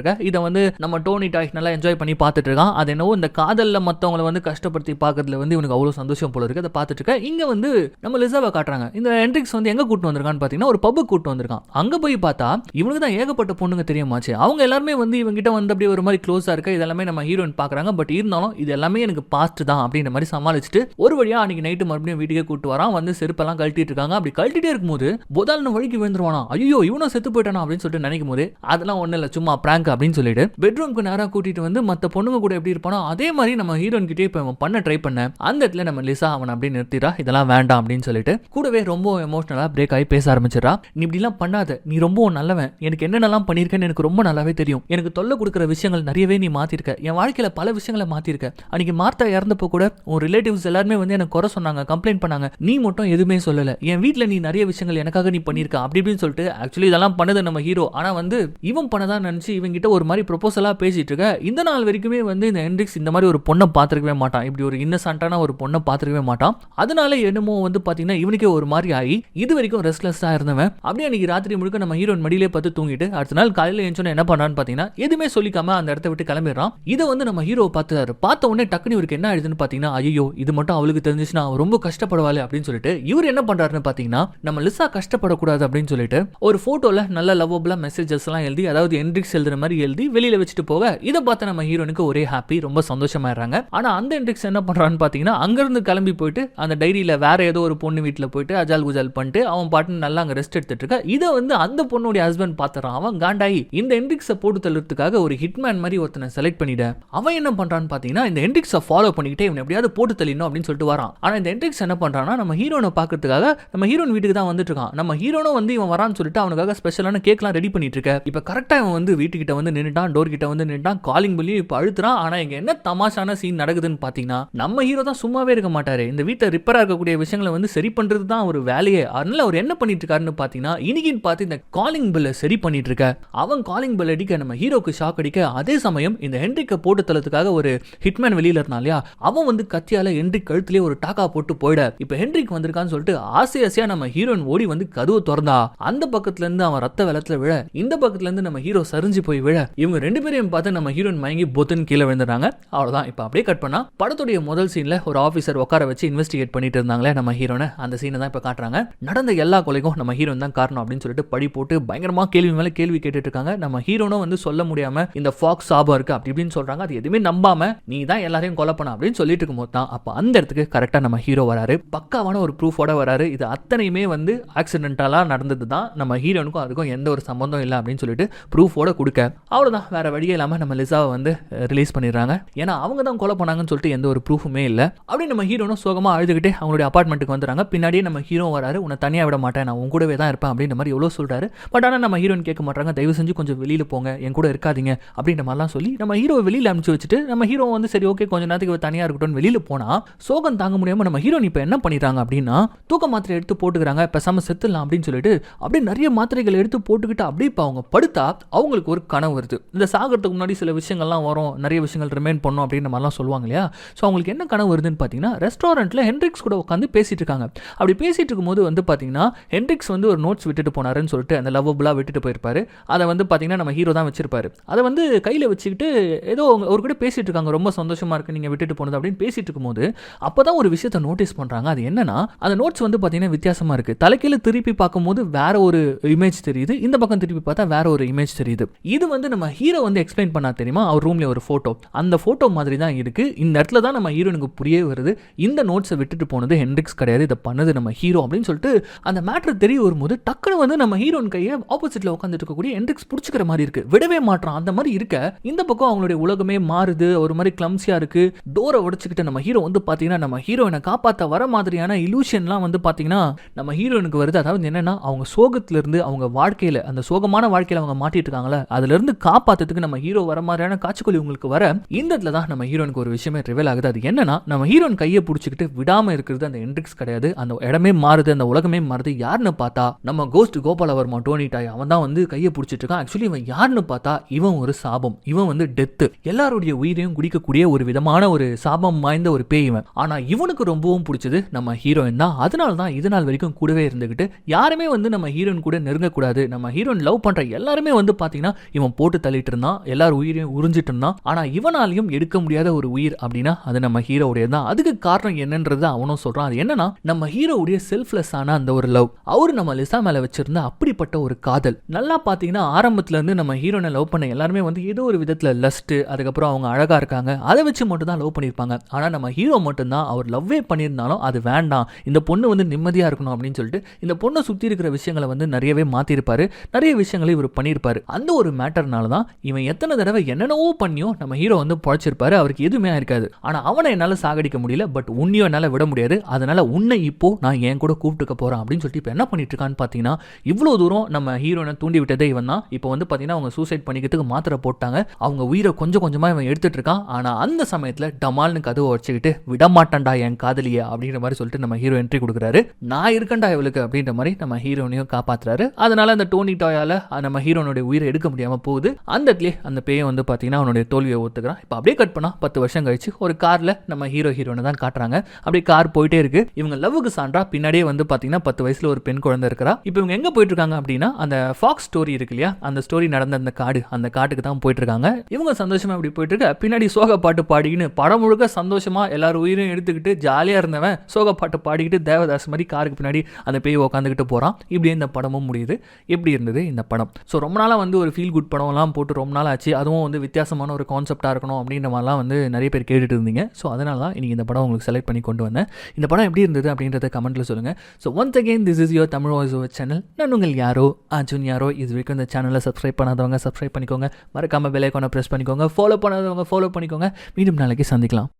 இருக்க இதை வந்து நம்ம டோனி டாய் நல்லா என்ஜாய் பண்ணி பார்த்துட்டு இருக்கான் அது என்னவோ இந்த காதல்ல மத்தவங்களை வந்து கஷ்டப்படுத்தி பார்க்கறதுல வந்து இவனுக்கு அவ்வளவு சந்தோஷம் போல இருக்கு. அதை பார்த்துட்டு இருக்கேன் இங்க வந்து நம்ம லிசாவை காட்டுறாங்க. இந்த என்ட்ரிக்ஸ் வந்து எங்க கூட்டு வந்திருக்கான்னு பாத்தீங்கன்னா ஒரு பப்பு கூட்டு வந்திருக்கான். அங்க போய் பார்த்தா இவனுக்கு தான் ஏகப்பட்ட பொண்ணுங்க தெரியுமாச்சு. அவங்க எல்லாருமே வந்து இவங்கிட்ட வந்து அப்படியே ஒரு மாதிரி க்ளோஸாக இருக்க இதெல்லாமே நம்ம ஹீரோயின் பார்க்குறாங்க. பட் இருந்தாலும் இது எல்லாமே எனக்கு பாஸ்ட் தான் அப்படின்ற மாதிரி சமாளிச்சுட்டு ஒரு வழியா அன்னைக்கு நைட்டு மறுபடியும் வீட்டுக்கே கூட்டு வரான். வந்து செருப்பெல்லாம் கழட்டிட்டு இருக்காங்க. அப்படி கழட்டிட்டே இருக்கும்போது புதால்னு வழிக்கு விழுந்துருவானா? ஐயோ இவனும் செத்து போயிட்டானா? அப்படின்னு சொல்லிட்டு நினைக்கும் போது அதெல்லாம் ஒன்றும் இல்லை சும்மா பிராங்க் அப்படின்னு சொல்லிட்டு பெட்ரூம்க்கு நேராக கூட்டிட்டு வந்து மற்ற பொண்ணுங்க கூட எப்படி இருப்பானோ அதே மாதிரி நம்ம ஹீரோயின் கிட்டே இப்போ அவன் பண்ண ட்ரை பண்ண அந்த இடத்துல நம்ம லிசா அவன் அப்படியே நிறுத்திடா இதெல்லாம் வேண்டாம் அப்படின்னு சொல்லிட்டு கூடவே ரொம்ப எமோஷனலாக பிரேக் ஆகி பேச ஆரம்பிச்சிடா நீ இப்படிலாம் பண்ணாத நீ ரொம்ப நல்லவன் எனக்கு என்னென்னலாம் பண்ணியிருக்கேன்னு எனக்கு ரொம்ப நல்லாவே தெரியும். எனக்கு தொல்லை கொடுக்குற விஷயங்கள் நிறையவே நீ மாத்திருக்க. என் வாழ்க்கையில் பல விஷயங்களை மாத்திருக்க. அன்னைக்கு மார்த்தா இறந்தப்போ கூட உன் ரிலேட்டிவ்ஸ் எல்லாருமே வந்து எனக்கு குறை சொன்னாங்க கம்ப்ளைண்ட் பண்ணாங்க. நீ மட்டும் எதுவுமே சொல்லலை. என் வீட்டில் நீ நிறைய விஷயங்கள் எனக்காக நீ பண்ணியிருக்க. அப்படி இப்படின்னு சொல்லிட்டு ஆக்சுவலி இதெல்லாம் பண்ணது நம்ம ஹீரோ ஆனால் வந்து இவன் பண்ணதா நினச்சி இவங்கிட்ட ஒரு மாதிரி ப்ரொபோசலா பேசிகிட்டு இருக்க இந்த நாள் வரைக்குமே வந்து இந்த ஹென்ரிக்ஸ் இந்த மாதிரி ஒரு பொண்ணை பார்த்துருக்கவே மாட்டான். இப்படி ஒரு இன்னசென்ட்டான ஒரு பொண்ணை பார்த்துருக்கவே மாட்டான். அதனால என்னமோ வந்து பார்த்தீங்கன்னா இவனுக்கே ஒரு மாதிரி ஆகி இது வரைக்கும் ரெஸ்ட்லெஸ்ஸாக இருந்தவன். அப்படியே அன்னைக்கு ராத்திரி முழுக்க நம்ம ஹீரோயின் மடியிலே பார்த்து தூங்கிட்டு அடுத்த நாள் காலையில் எழுந்தோன்னு என்ன பண்ணான்னு பார்த்தீங்கன்னா எதுவுமே சொல்லிக்காம அந்த இடத்த விட்டு கிளம்பிடுறான். இதை வந்து நம்ம ஹீரோ பார்த்தாரு பார்த்த உடனே டக்குனு இவருக்கு என்ன ஆயிடுதுன்னு பார்த்தீங்கன்னா ஐயோ இது மட்டும் அவளுக்கு தெரிஞ்சிச்சுன்னா ரொம்ப கஷ்டப்படுவாள் அப்படின்னு சொல்லிட்டு இவர் என்ன பண்ணுறாருன்னு பார்த்தீங்கன்னா நம்ம லிசா கஷ்டப்படக்கூடாது அப்படின்னு சொல்லிட்டு ஒரு ஃபோட்டோவில் நல்ல லவ் மெசேஜஸ் எல்லாம் எழுதி அதாவது என்ட்ரிக்ஸ் எழுதுற மாதிரி எழுதி வெளியில் வச்சுட்டு போக இதை பார்த்து நம்ம ஹீரோனுக்கு ஒரே ஹாப்பி ரொம்ப சந்தோஷமாயிடுறாங்க ஆனா அந்த என்ட்ரிக்ஸ் என்ன பண்ணுறான்னு பாத்தீங்கன்னா அங்கிருந்து கிளம்பி போயிட்டு அந்த டைரியில் வேற ஏதோ ஒரு பொண்ணு வீட்டில் போயிட்டு அஜால் குஜால் பண்ணிட்டு அவன் பாட்டுன்னு நல்லா அங்கே ரெஸ்ட் எடுத்துட்டு இருக்கா இதை வந்து அந்த பொண்ணுடைய ஹஸ்பண்ட் பார்த்துறான் அவன் காண்டாயி இந்த என்ட்ரிக்ஸை போட்டு தள்ளுறதுக்காக ஒரு ஹிட்மேன் மாதிரி ஒருத்தனை செலக்ட் பண்ணிட அவன் என்ன பண்ணுறான்னு பார்த்தீங்கன்னா இந்த என்ட்ரிக்ஸை ஃபாலோ பண்ணிக்கிட்டே இவன் எப்படியாவது போட்டு தள்ளிடணும் அப்படின்னு சொல்லிட்டு வரான் ஆனால் இந்த என்ட்ரிக்ஸ் என்ன பண்றான்னா நம்ம ஹீரோனை பார்க்கறதுக்காக நம்ம ஹீரோன் வீட்டுக்கு தான் வந்துட்டு இருக்கான் நம்ம ஹீரோனும் வந்து இவன் வரான்னு சொல்லிட்டு அவனுக்காக ஸ்பெஷலான கேக் கேக்லாம் ரெடி பண்ணிட்டு இருக்க இப்ப கரெக்டா அவன் வந்து வீட்டுக்கிட்ட வந்து நின்னுட்டான் டோர் கிட்ட வந்து நின்னுட்டான் காலிங் பண்ணி இப்ப அழுத்துறான். ஆனா இங்கே என்ன தமாஷான சீன் நடக்குதுன்னு பாத்தீங்கன்னா நம்ம ஹீரோ தான் சும்மாவே இருக்க மாட்டாரு. இந்த வீட்டை ரிப்பேரா இருக்கக்கூடிய விஷயங்களை வந்து சரி பண்ணுறது தான் ஒரு வேலையே. அதனால அவர் என்ன பண்ணிட்டு இருக்காருன்னு பாத்தீங்கன்னா இன்னைக்குன்னு பார்த்து இந்த காலிங் பில்லை சரி பண்ணிட்டு இருக்க அவன் காலிங் பில் அடிக்க நம்ம ஹீரோக்கு ஷாக் அடிக்க அதே சமயம் இந்த ஹென்ரிக்கை போட்டு தள்ளதுக்காக ஒரு ஹிட்மேன் வெளியில இருந்தான் இல்லையா? அவன் வந்து கத்தியால ஹென்ரிக் கழுத்துலயே ஒரு டாக்கா போட்டு போயிட. இப்ப ஹென்ரிக் வந்திருக்கான்னு சொல்லிட்டு ஆசை ஆசையாக நம்ம ஹீரோயின் ஓடி வந்து கதவு திறந்தா. அந்த பக்கத்துல இருந்து அவன் ரத்த வெள்ள இடத்துல விழ இந்த பக்கத்துல இருந்து நம்ம ஹீரோ சரிஞ்சு போய் விழ இவங்க ரெண்டு பேரையும் பார்த்து நம்ம ஹீரோயின் மயங்கி பொத்துன்னு கீழே விழுந்துறாங்க அவ்வளவுதான். இப்போ அப்படியே கட் பண்ணா படத்துடைய முதல் சீன்ல ஒரு ஆஃபீஸர் உட்கார வச்சு இன்வெஸ்டிகேட் பண்ணிட்டு இருந்தாங்களே நம்ம ஹீரோனை அந்த சீனை தான் இப்போ காட்டுறாங்க. நடந்த எல்லா கொலைக்கும் நம்ம ஹீரோன் தான் காரணம் அப்படின்னு சொல்லிட்டு படி போட்டு பயங்கரமா கேள்வி மேல கேள்வி கேட்டுட்டு இருக்காங்க. நம்ம ஹீரோனும் வந்து சொல்ல முடியாம இந்த ஃபாக்ஸ் சாபம் இருக்கு அப்படி இப்படின்னு சொல்றாங்க. அது எதுவுமே நம்பாம நீ தான் எல்லாரையும் கொலை பண்ண அப்படின்னு சொல்லிட்டு இருக்கும்போது தான் அப்போ அந்த இடத்துக்கு கரெக்டாக நம்ம ஹீரோ வராரு. பக்காவான ஒரு ப்ரூஃபோட வராரு. இது அத்தனையுமே வந்து ஆக்சிடென்டலாக நடந்தது தான் நம்ம ஹீரோனுக்கும் அதுக்கும் எந்த ஒரு சம்மந்தம் இல்லை அப்படின்னு சொல்லிட்டு ப்ரூஃபோட கொடுக்க. அவ்வளோதான் வேற வழியே இல்லாமல் நம்ம லிசாவை வந்து ரிலீஸ் பண்ணிடுறாங்க. ஏன்னா அவங்க தான் கொலை பண்ணாங்கன்னு சொல்லிட்டு எந்த ஒரு ப்ரூஃபுமே இல்லை. அப்படி நம்ம ஹீரோனும் சோகமாக அழுதுகிட்டே அவங்களுடைய அப்பார்ட்மெண்ட்டுக்கு வந்துறாங்க பின்னாடியே நம்ம ஹீரோ வராரு. உன்னை தனியாக விட மாட்டேன். நான் உன் கூடவே தான் இருப்பேன். அப்படின்ற மாதிரி எவ்வளோ சொல்றாரு. பட் ஆனால் நம்ம ஹீரோயின் கேட்க மாட்டாங்க. தயவு செஞ்சு கொஞ்சம் வெளியில் போங்க. என் கூட இருக்காதீங்க. அப்படின்ற மாதிரிலாம் சொல்லி நம்ம ஹீரோவை வெளியில் அனுப்பிச்சு வச்சுட்டு நம்ம ஹீரோ வந்து சரி ஓகே கொஞ்சம் நேரத்துக்கு தனியாக இருக்கட்டும் வெளியில் போனால் சோகம் தாங்க முடியாமல் நம்ம ஹீரோயின் இப்போ என்ன பண்ணிடுறாங்க? அப்படின்னா தூக்க மாத்திரை எடுத்து போட்டுக்கிறாங்க. பெசாமல் செத்துடலாம் அப்படின்னு சொல்லிட்டு அப்படியே நிறைய மாத்திரைகள் எடுத்து போட்டு போட்டுக்கிட்டு அப்படியே இப்போ அவங்க படுத்தா அவங்களுக்கு ஒரு கனவு வருது. இந்த சாகிறதுக்கு முன்னாடி சில விஷயங்கள்லாம் வரும். நிறைய விஷயங்கள் ரிமைன் பண்ணும் அப்படின்ற மாதிரிலாம் சொல்லுவாங்க இல்லையா? ஸோ அவங்களுக்கு என்ன கனவு வருதுன்னு பார்த்தீங்கன்னா ரெஸ்டாரண்ட்டில் ஹென்ரிக்ஸ் கூட உட்காந்து பேசிட்டு இருக்காங்க. அப்படி பேசிட்டு இருக்கும்போது வந்து பார்த்தீங்கன்னா ஹென்ரிக்ஸ் வந்து ஒரு நோட்ஸ் விட்டுட்டு போனாருன்னு சொல்லிட்டு அந்த லவ்வபுளாக விட்டுட்டு போயிருப்பாரு. அதை வந்து பார்த்தீங்கன்னா நம்ம ஹீரோ தான் வச்சிருப்பாரு. அதை வந்து கையில் வச்சுக்கிட்டு ஏதோ அவங்க- கூட பேசிட்டு இருக்காங்க. ரொம்ப சந்தோஷமா இருக்கு நீங்க விட்டுட்டு போனது அப்படின்னு பேசிட்டு இருக்கும்போது அப்போ தான் ஒரு விஷயத்தை நோட்டீஸ் பண்ணுறாங்க அது என்னன்னா அந்த நோட்ஸ் வந்து பார்த்தீங்கன்னா வித்தியாசமாக இருக்கு. தலைக்கையில் திருப்பி பார்க்கும்போது வேற ஒரு இமேஜ் தெரியுது. இந்த பக்கம் திருப்பி பார்த்தா வேற ஒரு இமேஜ் தெரியுது. இது வந்து நம்ம ஹீரோ வந்து எக்ஸ்பிளைன் பண்ணா தெரியுமா? அவர் ரூம்ல ஒரு போட்டோ அந்த போட்டோ மாதிரி தான் இருக்கு. இந்த இடத்துல தான் நம்ம ஹீரோனுக்கு புரியவே வருது. இந்த நோட்ஸை விட்டுட்டு போனது ஹென்ரிக்ஸ் கிடையாது. இதை பண்ணது நம்ம ஹீரோ அப்படின்னு சொல்லிட்டு அந்த மேட்ரு தெரிய வரும்போது டக்குனு வந்து நம்ம ஹீரோன் கையை ஆப்போசிட்ல உட்காந்துட்டு இருக்கக்கூடிய ஹென்ரிக்ஸ் பிடிச்சிக்கிற மாதிரி இருக்கு. விடவே மாட்டான் அந்த மாதிரி இருக்க இந்த பக்கம் அவங்களுடைய உலகமே மாறுது. ஒரு மாதிரி கிளம்சியா இருக்கு. டோரை உடைச்சுக்கிட்டு நம்ம ஹீரோ வந்து பாத்தீங்கன்னா நம்ம ஹீரோயினை காப்பாற்ற வர மாதிரியான இலூஷன்லாம் வந்து பாத்தீங்கன்னா நம்ம ஹீரோயினுக்கு வருது. அதாவது என்னன்னா அவங்க சோகத்திலிருந்து அவங்க வாழ்க்கையில அந்த சோகமான வாழ்க்கையில் அவங்க மாட்டிட்டு இருக்காங்களே அதுலேருந்து காப்பாற்றுறதுக்கு காப்பாத்துறதுக்கு நம்ம ஹீரோ வர மாதிரியான காட்சிக்கொல்லி உங்களுக்கு வர இந்த இடத்துல தான் நம்ம ஹீரோனுக்கு ஒரு விஷயமே ரிவல் ஆகுது. அது என்னன்னா நம்ம ஹீரோன் கையை பிடிச்சிக்கிட்டு விடாமல் இருக்கிறது அந்த என்ட்ரிக்ஸ் கிடையாது. அந்த இடமே மாறுது அந்த உலகமே மாறுது. யாருன்னு பார்த்தா நம்ம கோஸ்ட் கோபாலவர்மா டோனி டாய் அவன் தான் வந்து கையை பிடிச்சிட்டு இருக்கான். ஆக்சுவலி இவன் யாருன்னு பார்த்தா இவன் ஒரு சாபம். இவன் வந்து டெத்து எல்லாருடைய உயிரையும் குடிக்கக்கூடிய ஒரு விதமான ஒரு சாபம் வாய்ந்த ஒரு பேய் இவன். ஆனா இவனுக்கு ரொம்பவும் பிடிச்சது நம்ம ஹீரோயின் தான் அதனால தான் இது நாள் வரைக்கும் கூடவே இருந்துகிட்டு யாருமே வந்து நம்ம ஹீரோயின் கூட நெருங்கக்கூடாது. நம்ம ஹீரோயின் லவ் பண்ற எல்லாருமே வந்து பாத்தீங்கன்னா இவன் போட்டு தள்ளிட்டு இருந்தான் எல்லார் உயிரையும் உறிஞ்சிட்டு இருந்தான். ஆனா இவனாலையும் எடுக்க முடியாத ஒரு உயிர் அப்படின்னா அது நம்ம ஹீரோவுடைய தான். அதுக்கு காரணம் என்னன்றது அவனும் சொல்றான். அது என்னன்னா நம்ம ஹீரோவுடைய செல்ஃப்லெஸ் ஆன அந்த ஒரு லவ் அவர் நம்ம லிசா மேல வச்சிருந்த அப்படிப்பட்ட ஒரு காதல். நல்லா பாத்தீங்கன்னா ஆரம்பத்துல இருந்து நம்ம ஹீரோனை லவ் பண்ண எல்லாருமே வந்து ஏதோ ஒரு விதத்துல லஸ்ட் அதுக்கப்புறம் அவங்க அழகா இருக்காங்க. அதை வச்சு மட்டும் தான் லவ் பண்ணியிருப்பாங்க. ஆனா நம்ம ஹீரோ மட்டும்தான் அவர் லவ்வே பண்ணியிருந்தாலும் அது வேண்டாம். இந்த பொண்ணு வந்து நிம்மதியா இருக்கணும் அப்படின்னு சொல்லிட்டு இந்த பொண்ணை சுத்தி இருக்கிற விஷயங்களை வந்து நிறையவே மாத்திருப்பாரு நிறைய விஷயங்களை இவர் பண்ணியிருப்பாரு. அந்த ஒரு மேட்டர்னால தான் இவன் எத்தனை தடவை என்னென்னவோ பண்ணியும் நம்ம ஹீரோ வந்து பழச்சிருப்பாரு அவருக்கு எதுவுமே இருக்காது ஆனா அவனை என்னால சாகடிக்க முடியல பட் உன்னையும் என்னால விட முடியாது. அதனால உன்னை இப்போ நான் என் கூட கூப்பிட்டுக்க போறேன் அப்படின்னு சொல்லிட்டு இப்போ என்ன பண்ணிட்டு இருக்கான்னு பார்த்தீங்கன்னா இவ்வளோ தூரம் நம்ம ஹீரோனை தூண்டி விட்டதே இவன் தான். இப்போ வந்து பார்த்தீங்கன்னா அவங்க சூசைட் பண்ணிக்கிறதுக்கு மாத்திரை போட்டாங்க. அவங்க உயிரை கொஞ்சம் கொஞ்சமா இவன் எடுத்துட்டு இருக்கான். ஆனா அந்த சமயத்துல டமால்னு கதவை வச்சுக்கிட்டு விடமாட்டான்டா என் காதலியா அப்படிங்கிற மாதிரி சொல்லிட்டு நம்ம ஹீரோ என்ட்ரி கொடுக்குறாரு. நான் இருக்கேன்டா இவளுக்கு அப்படின்ற மாதிரி நம்ம ஹீரோனையும் காப்பாத்துறாரு. அதனால அந்த டோனி டாயால நம்ம ஹீரோனுடைய உயிரை எடுக்க முடியாம போகுது. அந்த இடத்துலயே அந்த பேயை வந்து பார்த்தீங்கன்னா அவனுடைய தோல்வியை ஒத்துக்கிறான். இப்போ அப்படியே கட் பண்ணா பத்து வருஷம் கழிச்சு ஒரு கார்ல நம்ம ஹீரோ ஹீரோனை தான் காட்டுறாங்க. அப்படியே கார் போயிட்டே இருக்கு. இவங்க லவ்வுக்கு சான்றா பின்னாடியே வந்து பார்த்தீங்கன்னா பத்து வயசுல ஒரு பெண் குழந்தை இருக்கிறா. இப்போ இவங்க எங்க போயிட்டு இருக்காங்க அப்படின்னா அந்த ஃபாக்ஸ் ஸ்டோரி இருக்கு இல்லையா? அந்த ஸ்டோரி நடந்த அந்த காடு அந்த காட்டுக்கு தான் போயிட்டு இருக்காங்க இவங்க சந்தோஷமா இப்படி போயிட்டு இருக்க பின்னாடி சோக பாட்டு பாடிக்கின்னு படம் முழுக்க சந்தோஷமா எல்லார் உயிரையும் எடுத்துக்கிட்டு ஜாலியா இருந்தவன் சோக பாட்டு பாடிக்கிட்டு தேவதாஸ் மாதிரி காருக்கு பின்னாடி அந்த பேய் உட்காந்துக்கிட்டு போறான். இப்படியே இந்த படமும் முடியுது. எப்படி இருந்தது இந்த படம்? ஸோ ரொம்ப நாளாக வந்து ஒரு ஃபீல் குட் படம்லாம் போட்டு ரொம்ப நாள் ஆச்சு. அதுவும் வந்து வித்தியாசமான ஒரு கான்செப்டாக இருக்கணும் அப்படின்ற மாதிரிலாம் வந்து நிறைய பேர் கேட்டுட்டு இருந்தீங்க. ஸோ அதனால தான் இன்றைக்கி இந்த படம் உங்களுக்கு செலக்ட் பண்ணி கொண்டு வந்தேன். இந்த படம் எப்படி இருந்தது அப்படின்றத கமெண்ட்டில் சொல்லுங்கள் so once again this is your Tamil voice over channel நான் உங்கள் யாரோ? அர்ஜுன் யாரோ? இது வரைக்கும் இந்த சேனலை சப்ஸ்கிரைப் பண்ணாதவங்க சப்ஸ்கிரைப் பண்ணிக்கோங்க. மறக்காமல் பெல் ஐக்கானை ப்ரெஸ் பண்ணிக்கோங்க. ஃபாலோ பண்ணாதவங்க ஃபாலோ பண்ணிக்கோங்க. மீண்டும் நாளைக்கு சந்திக்கலாம்.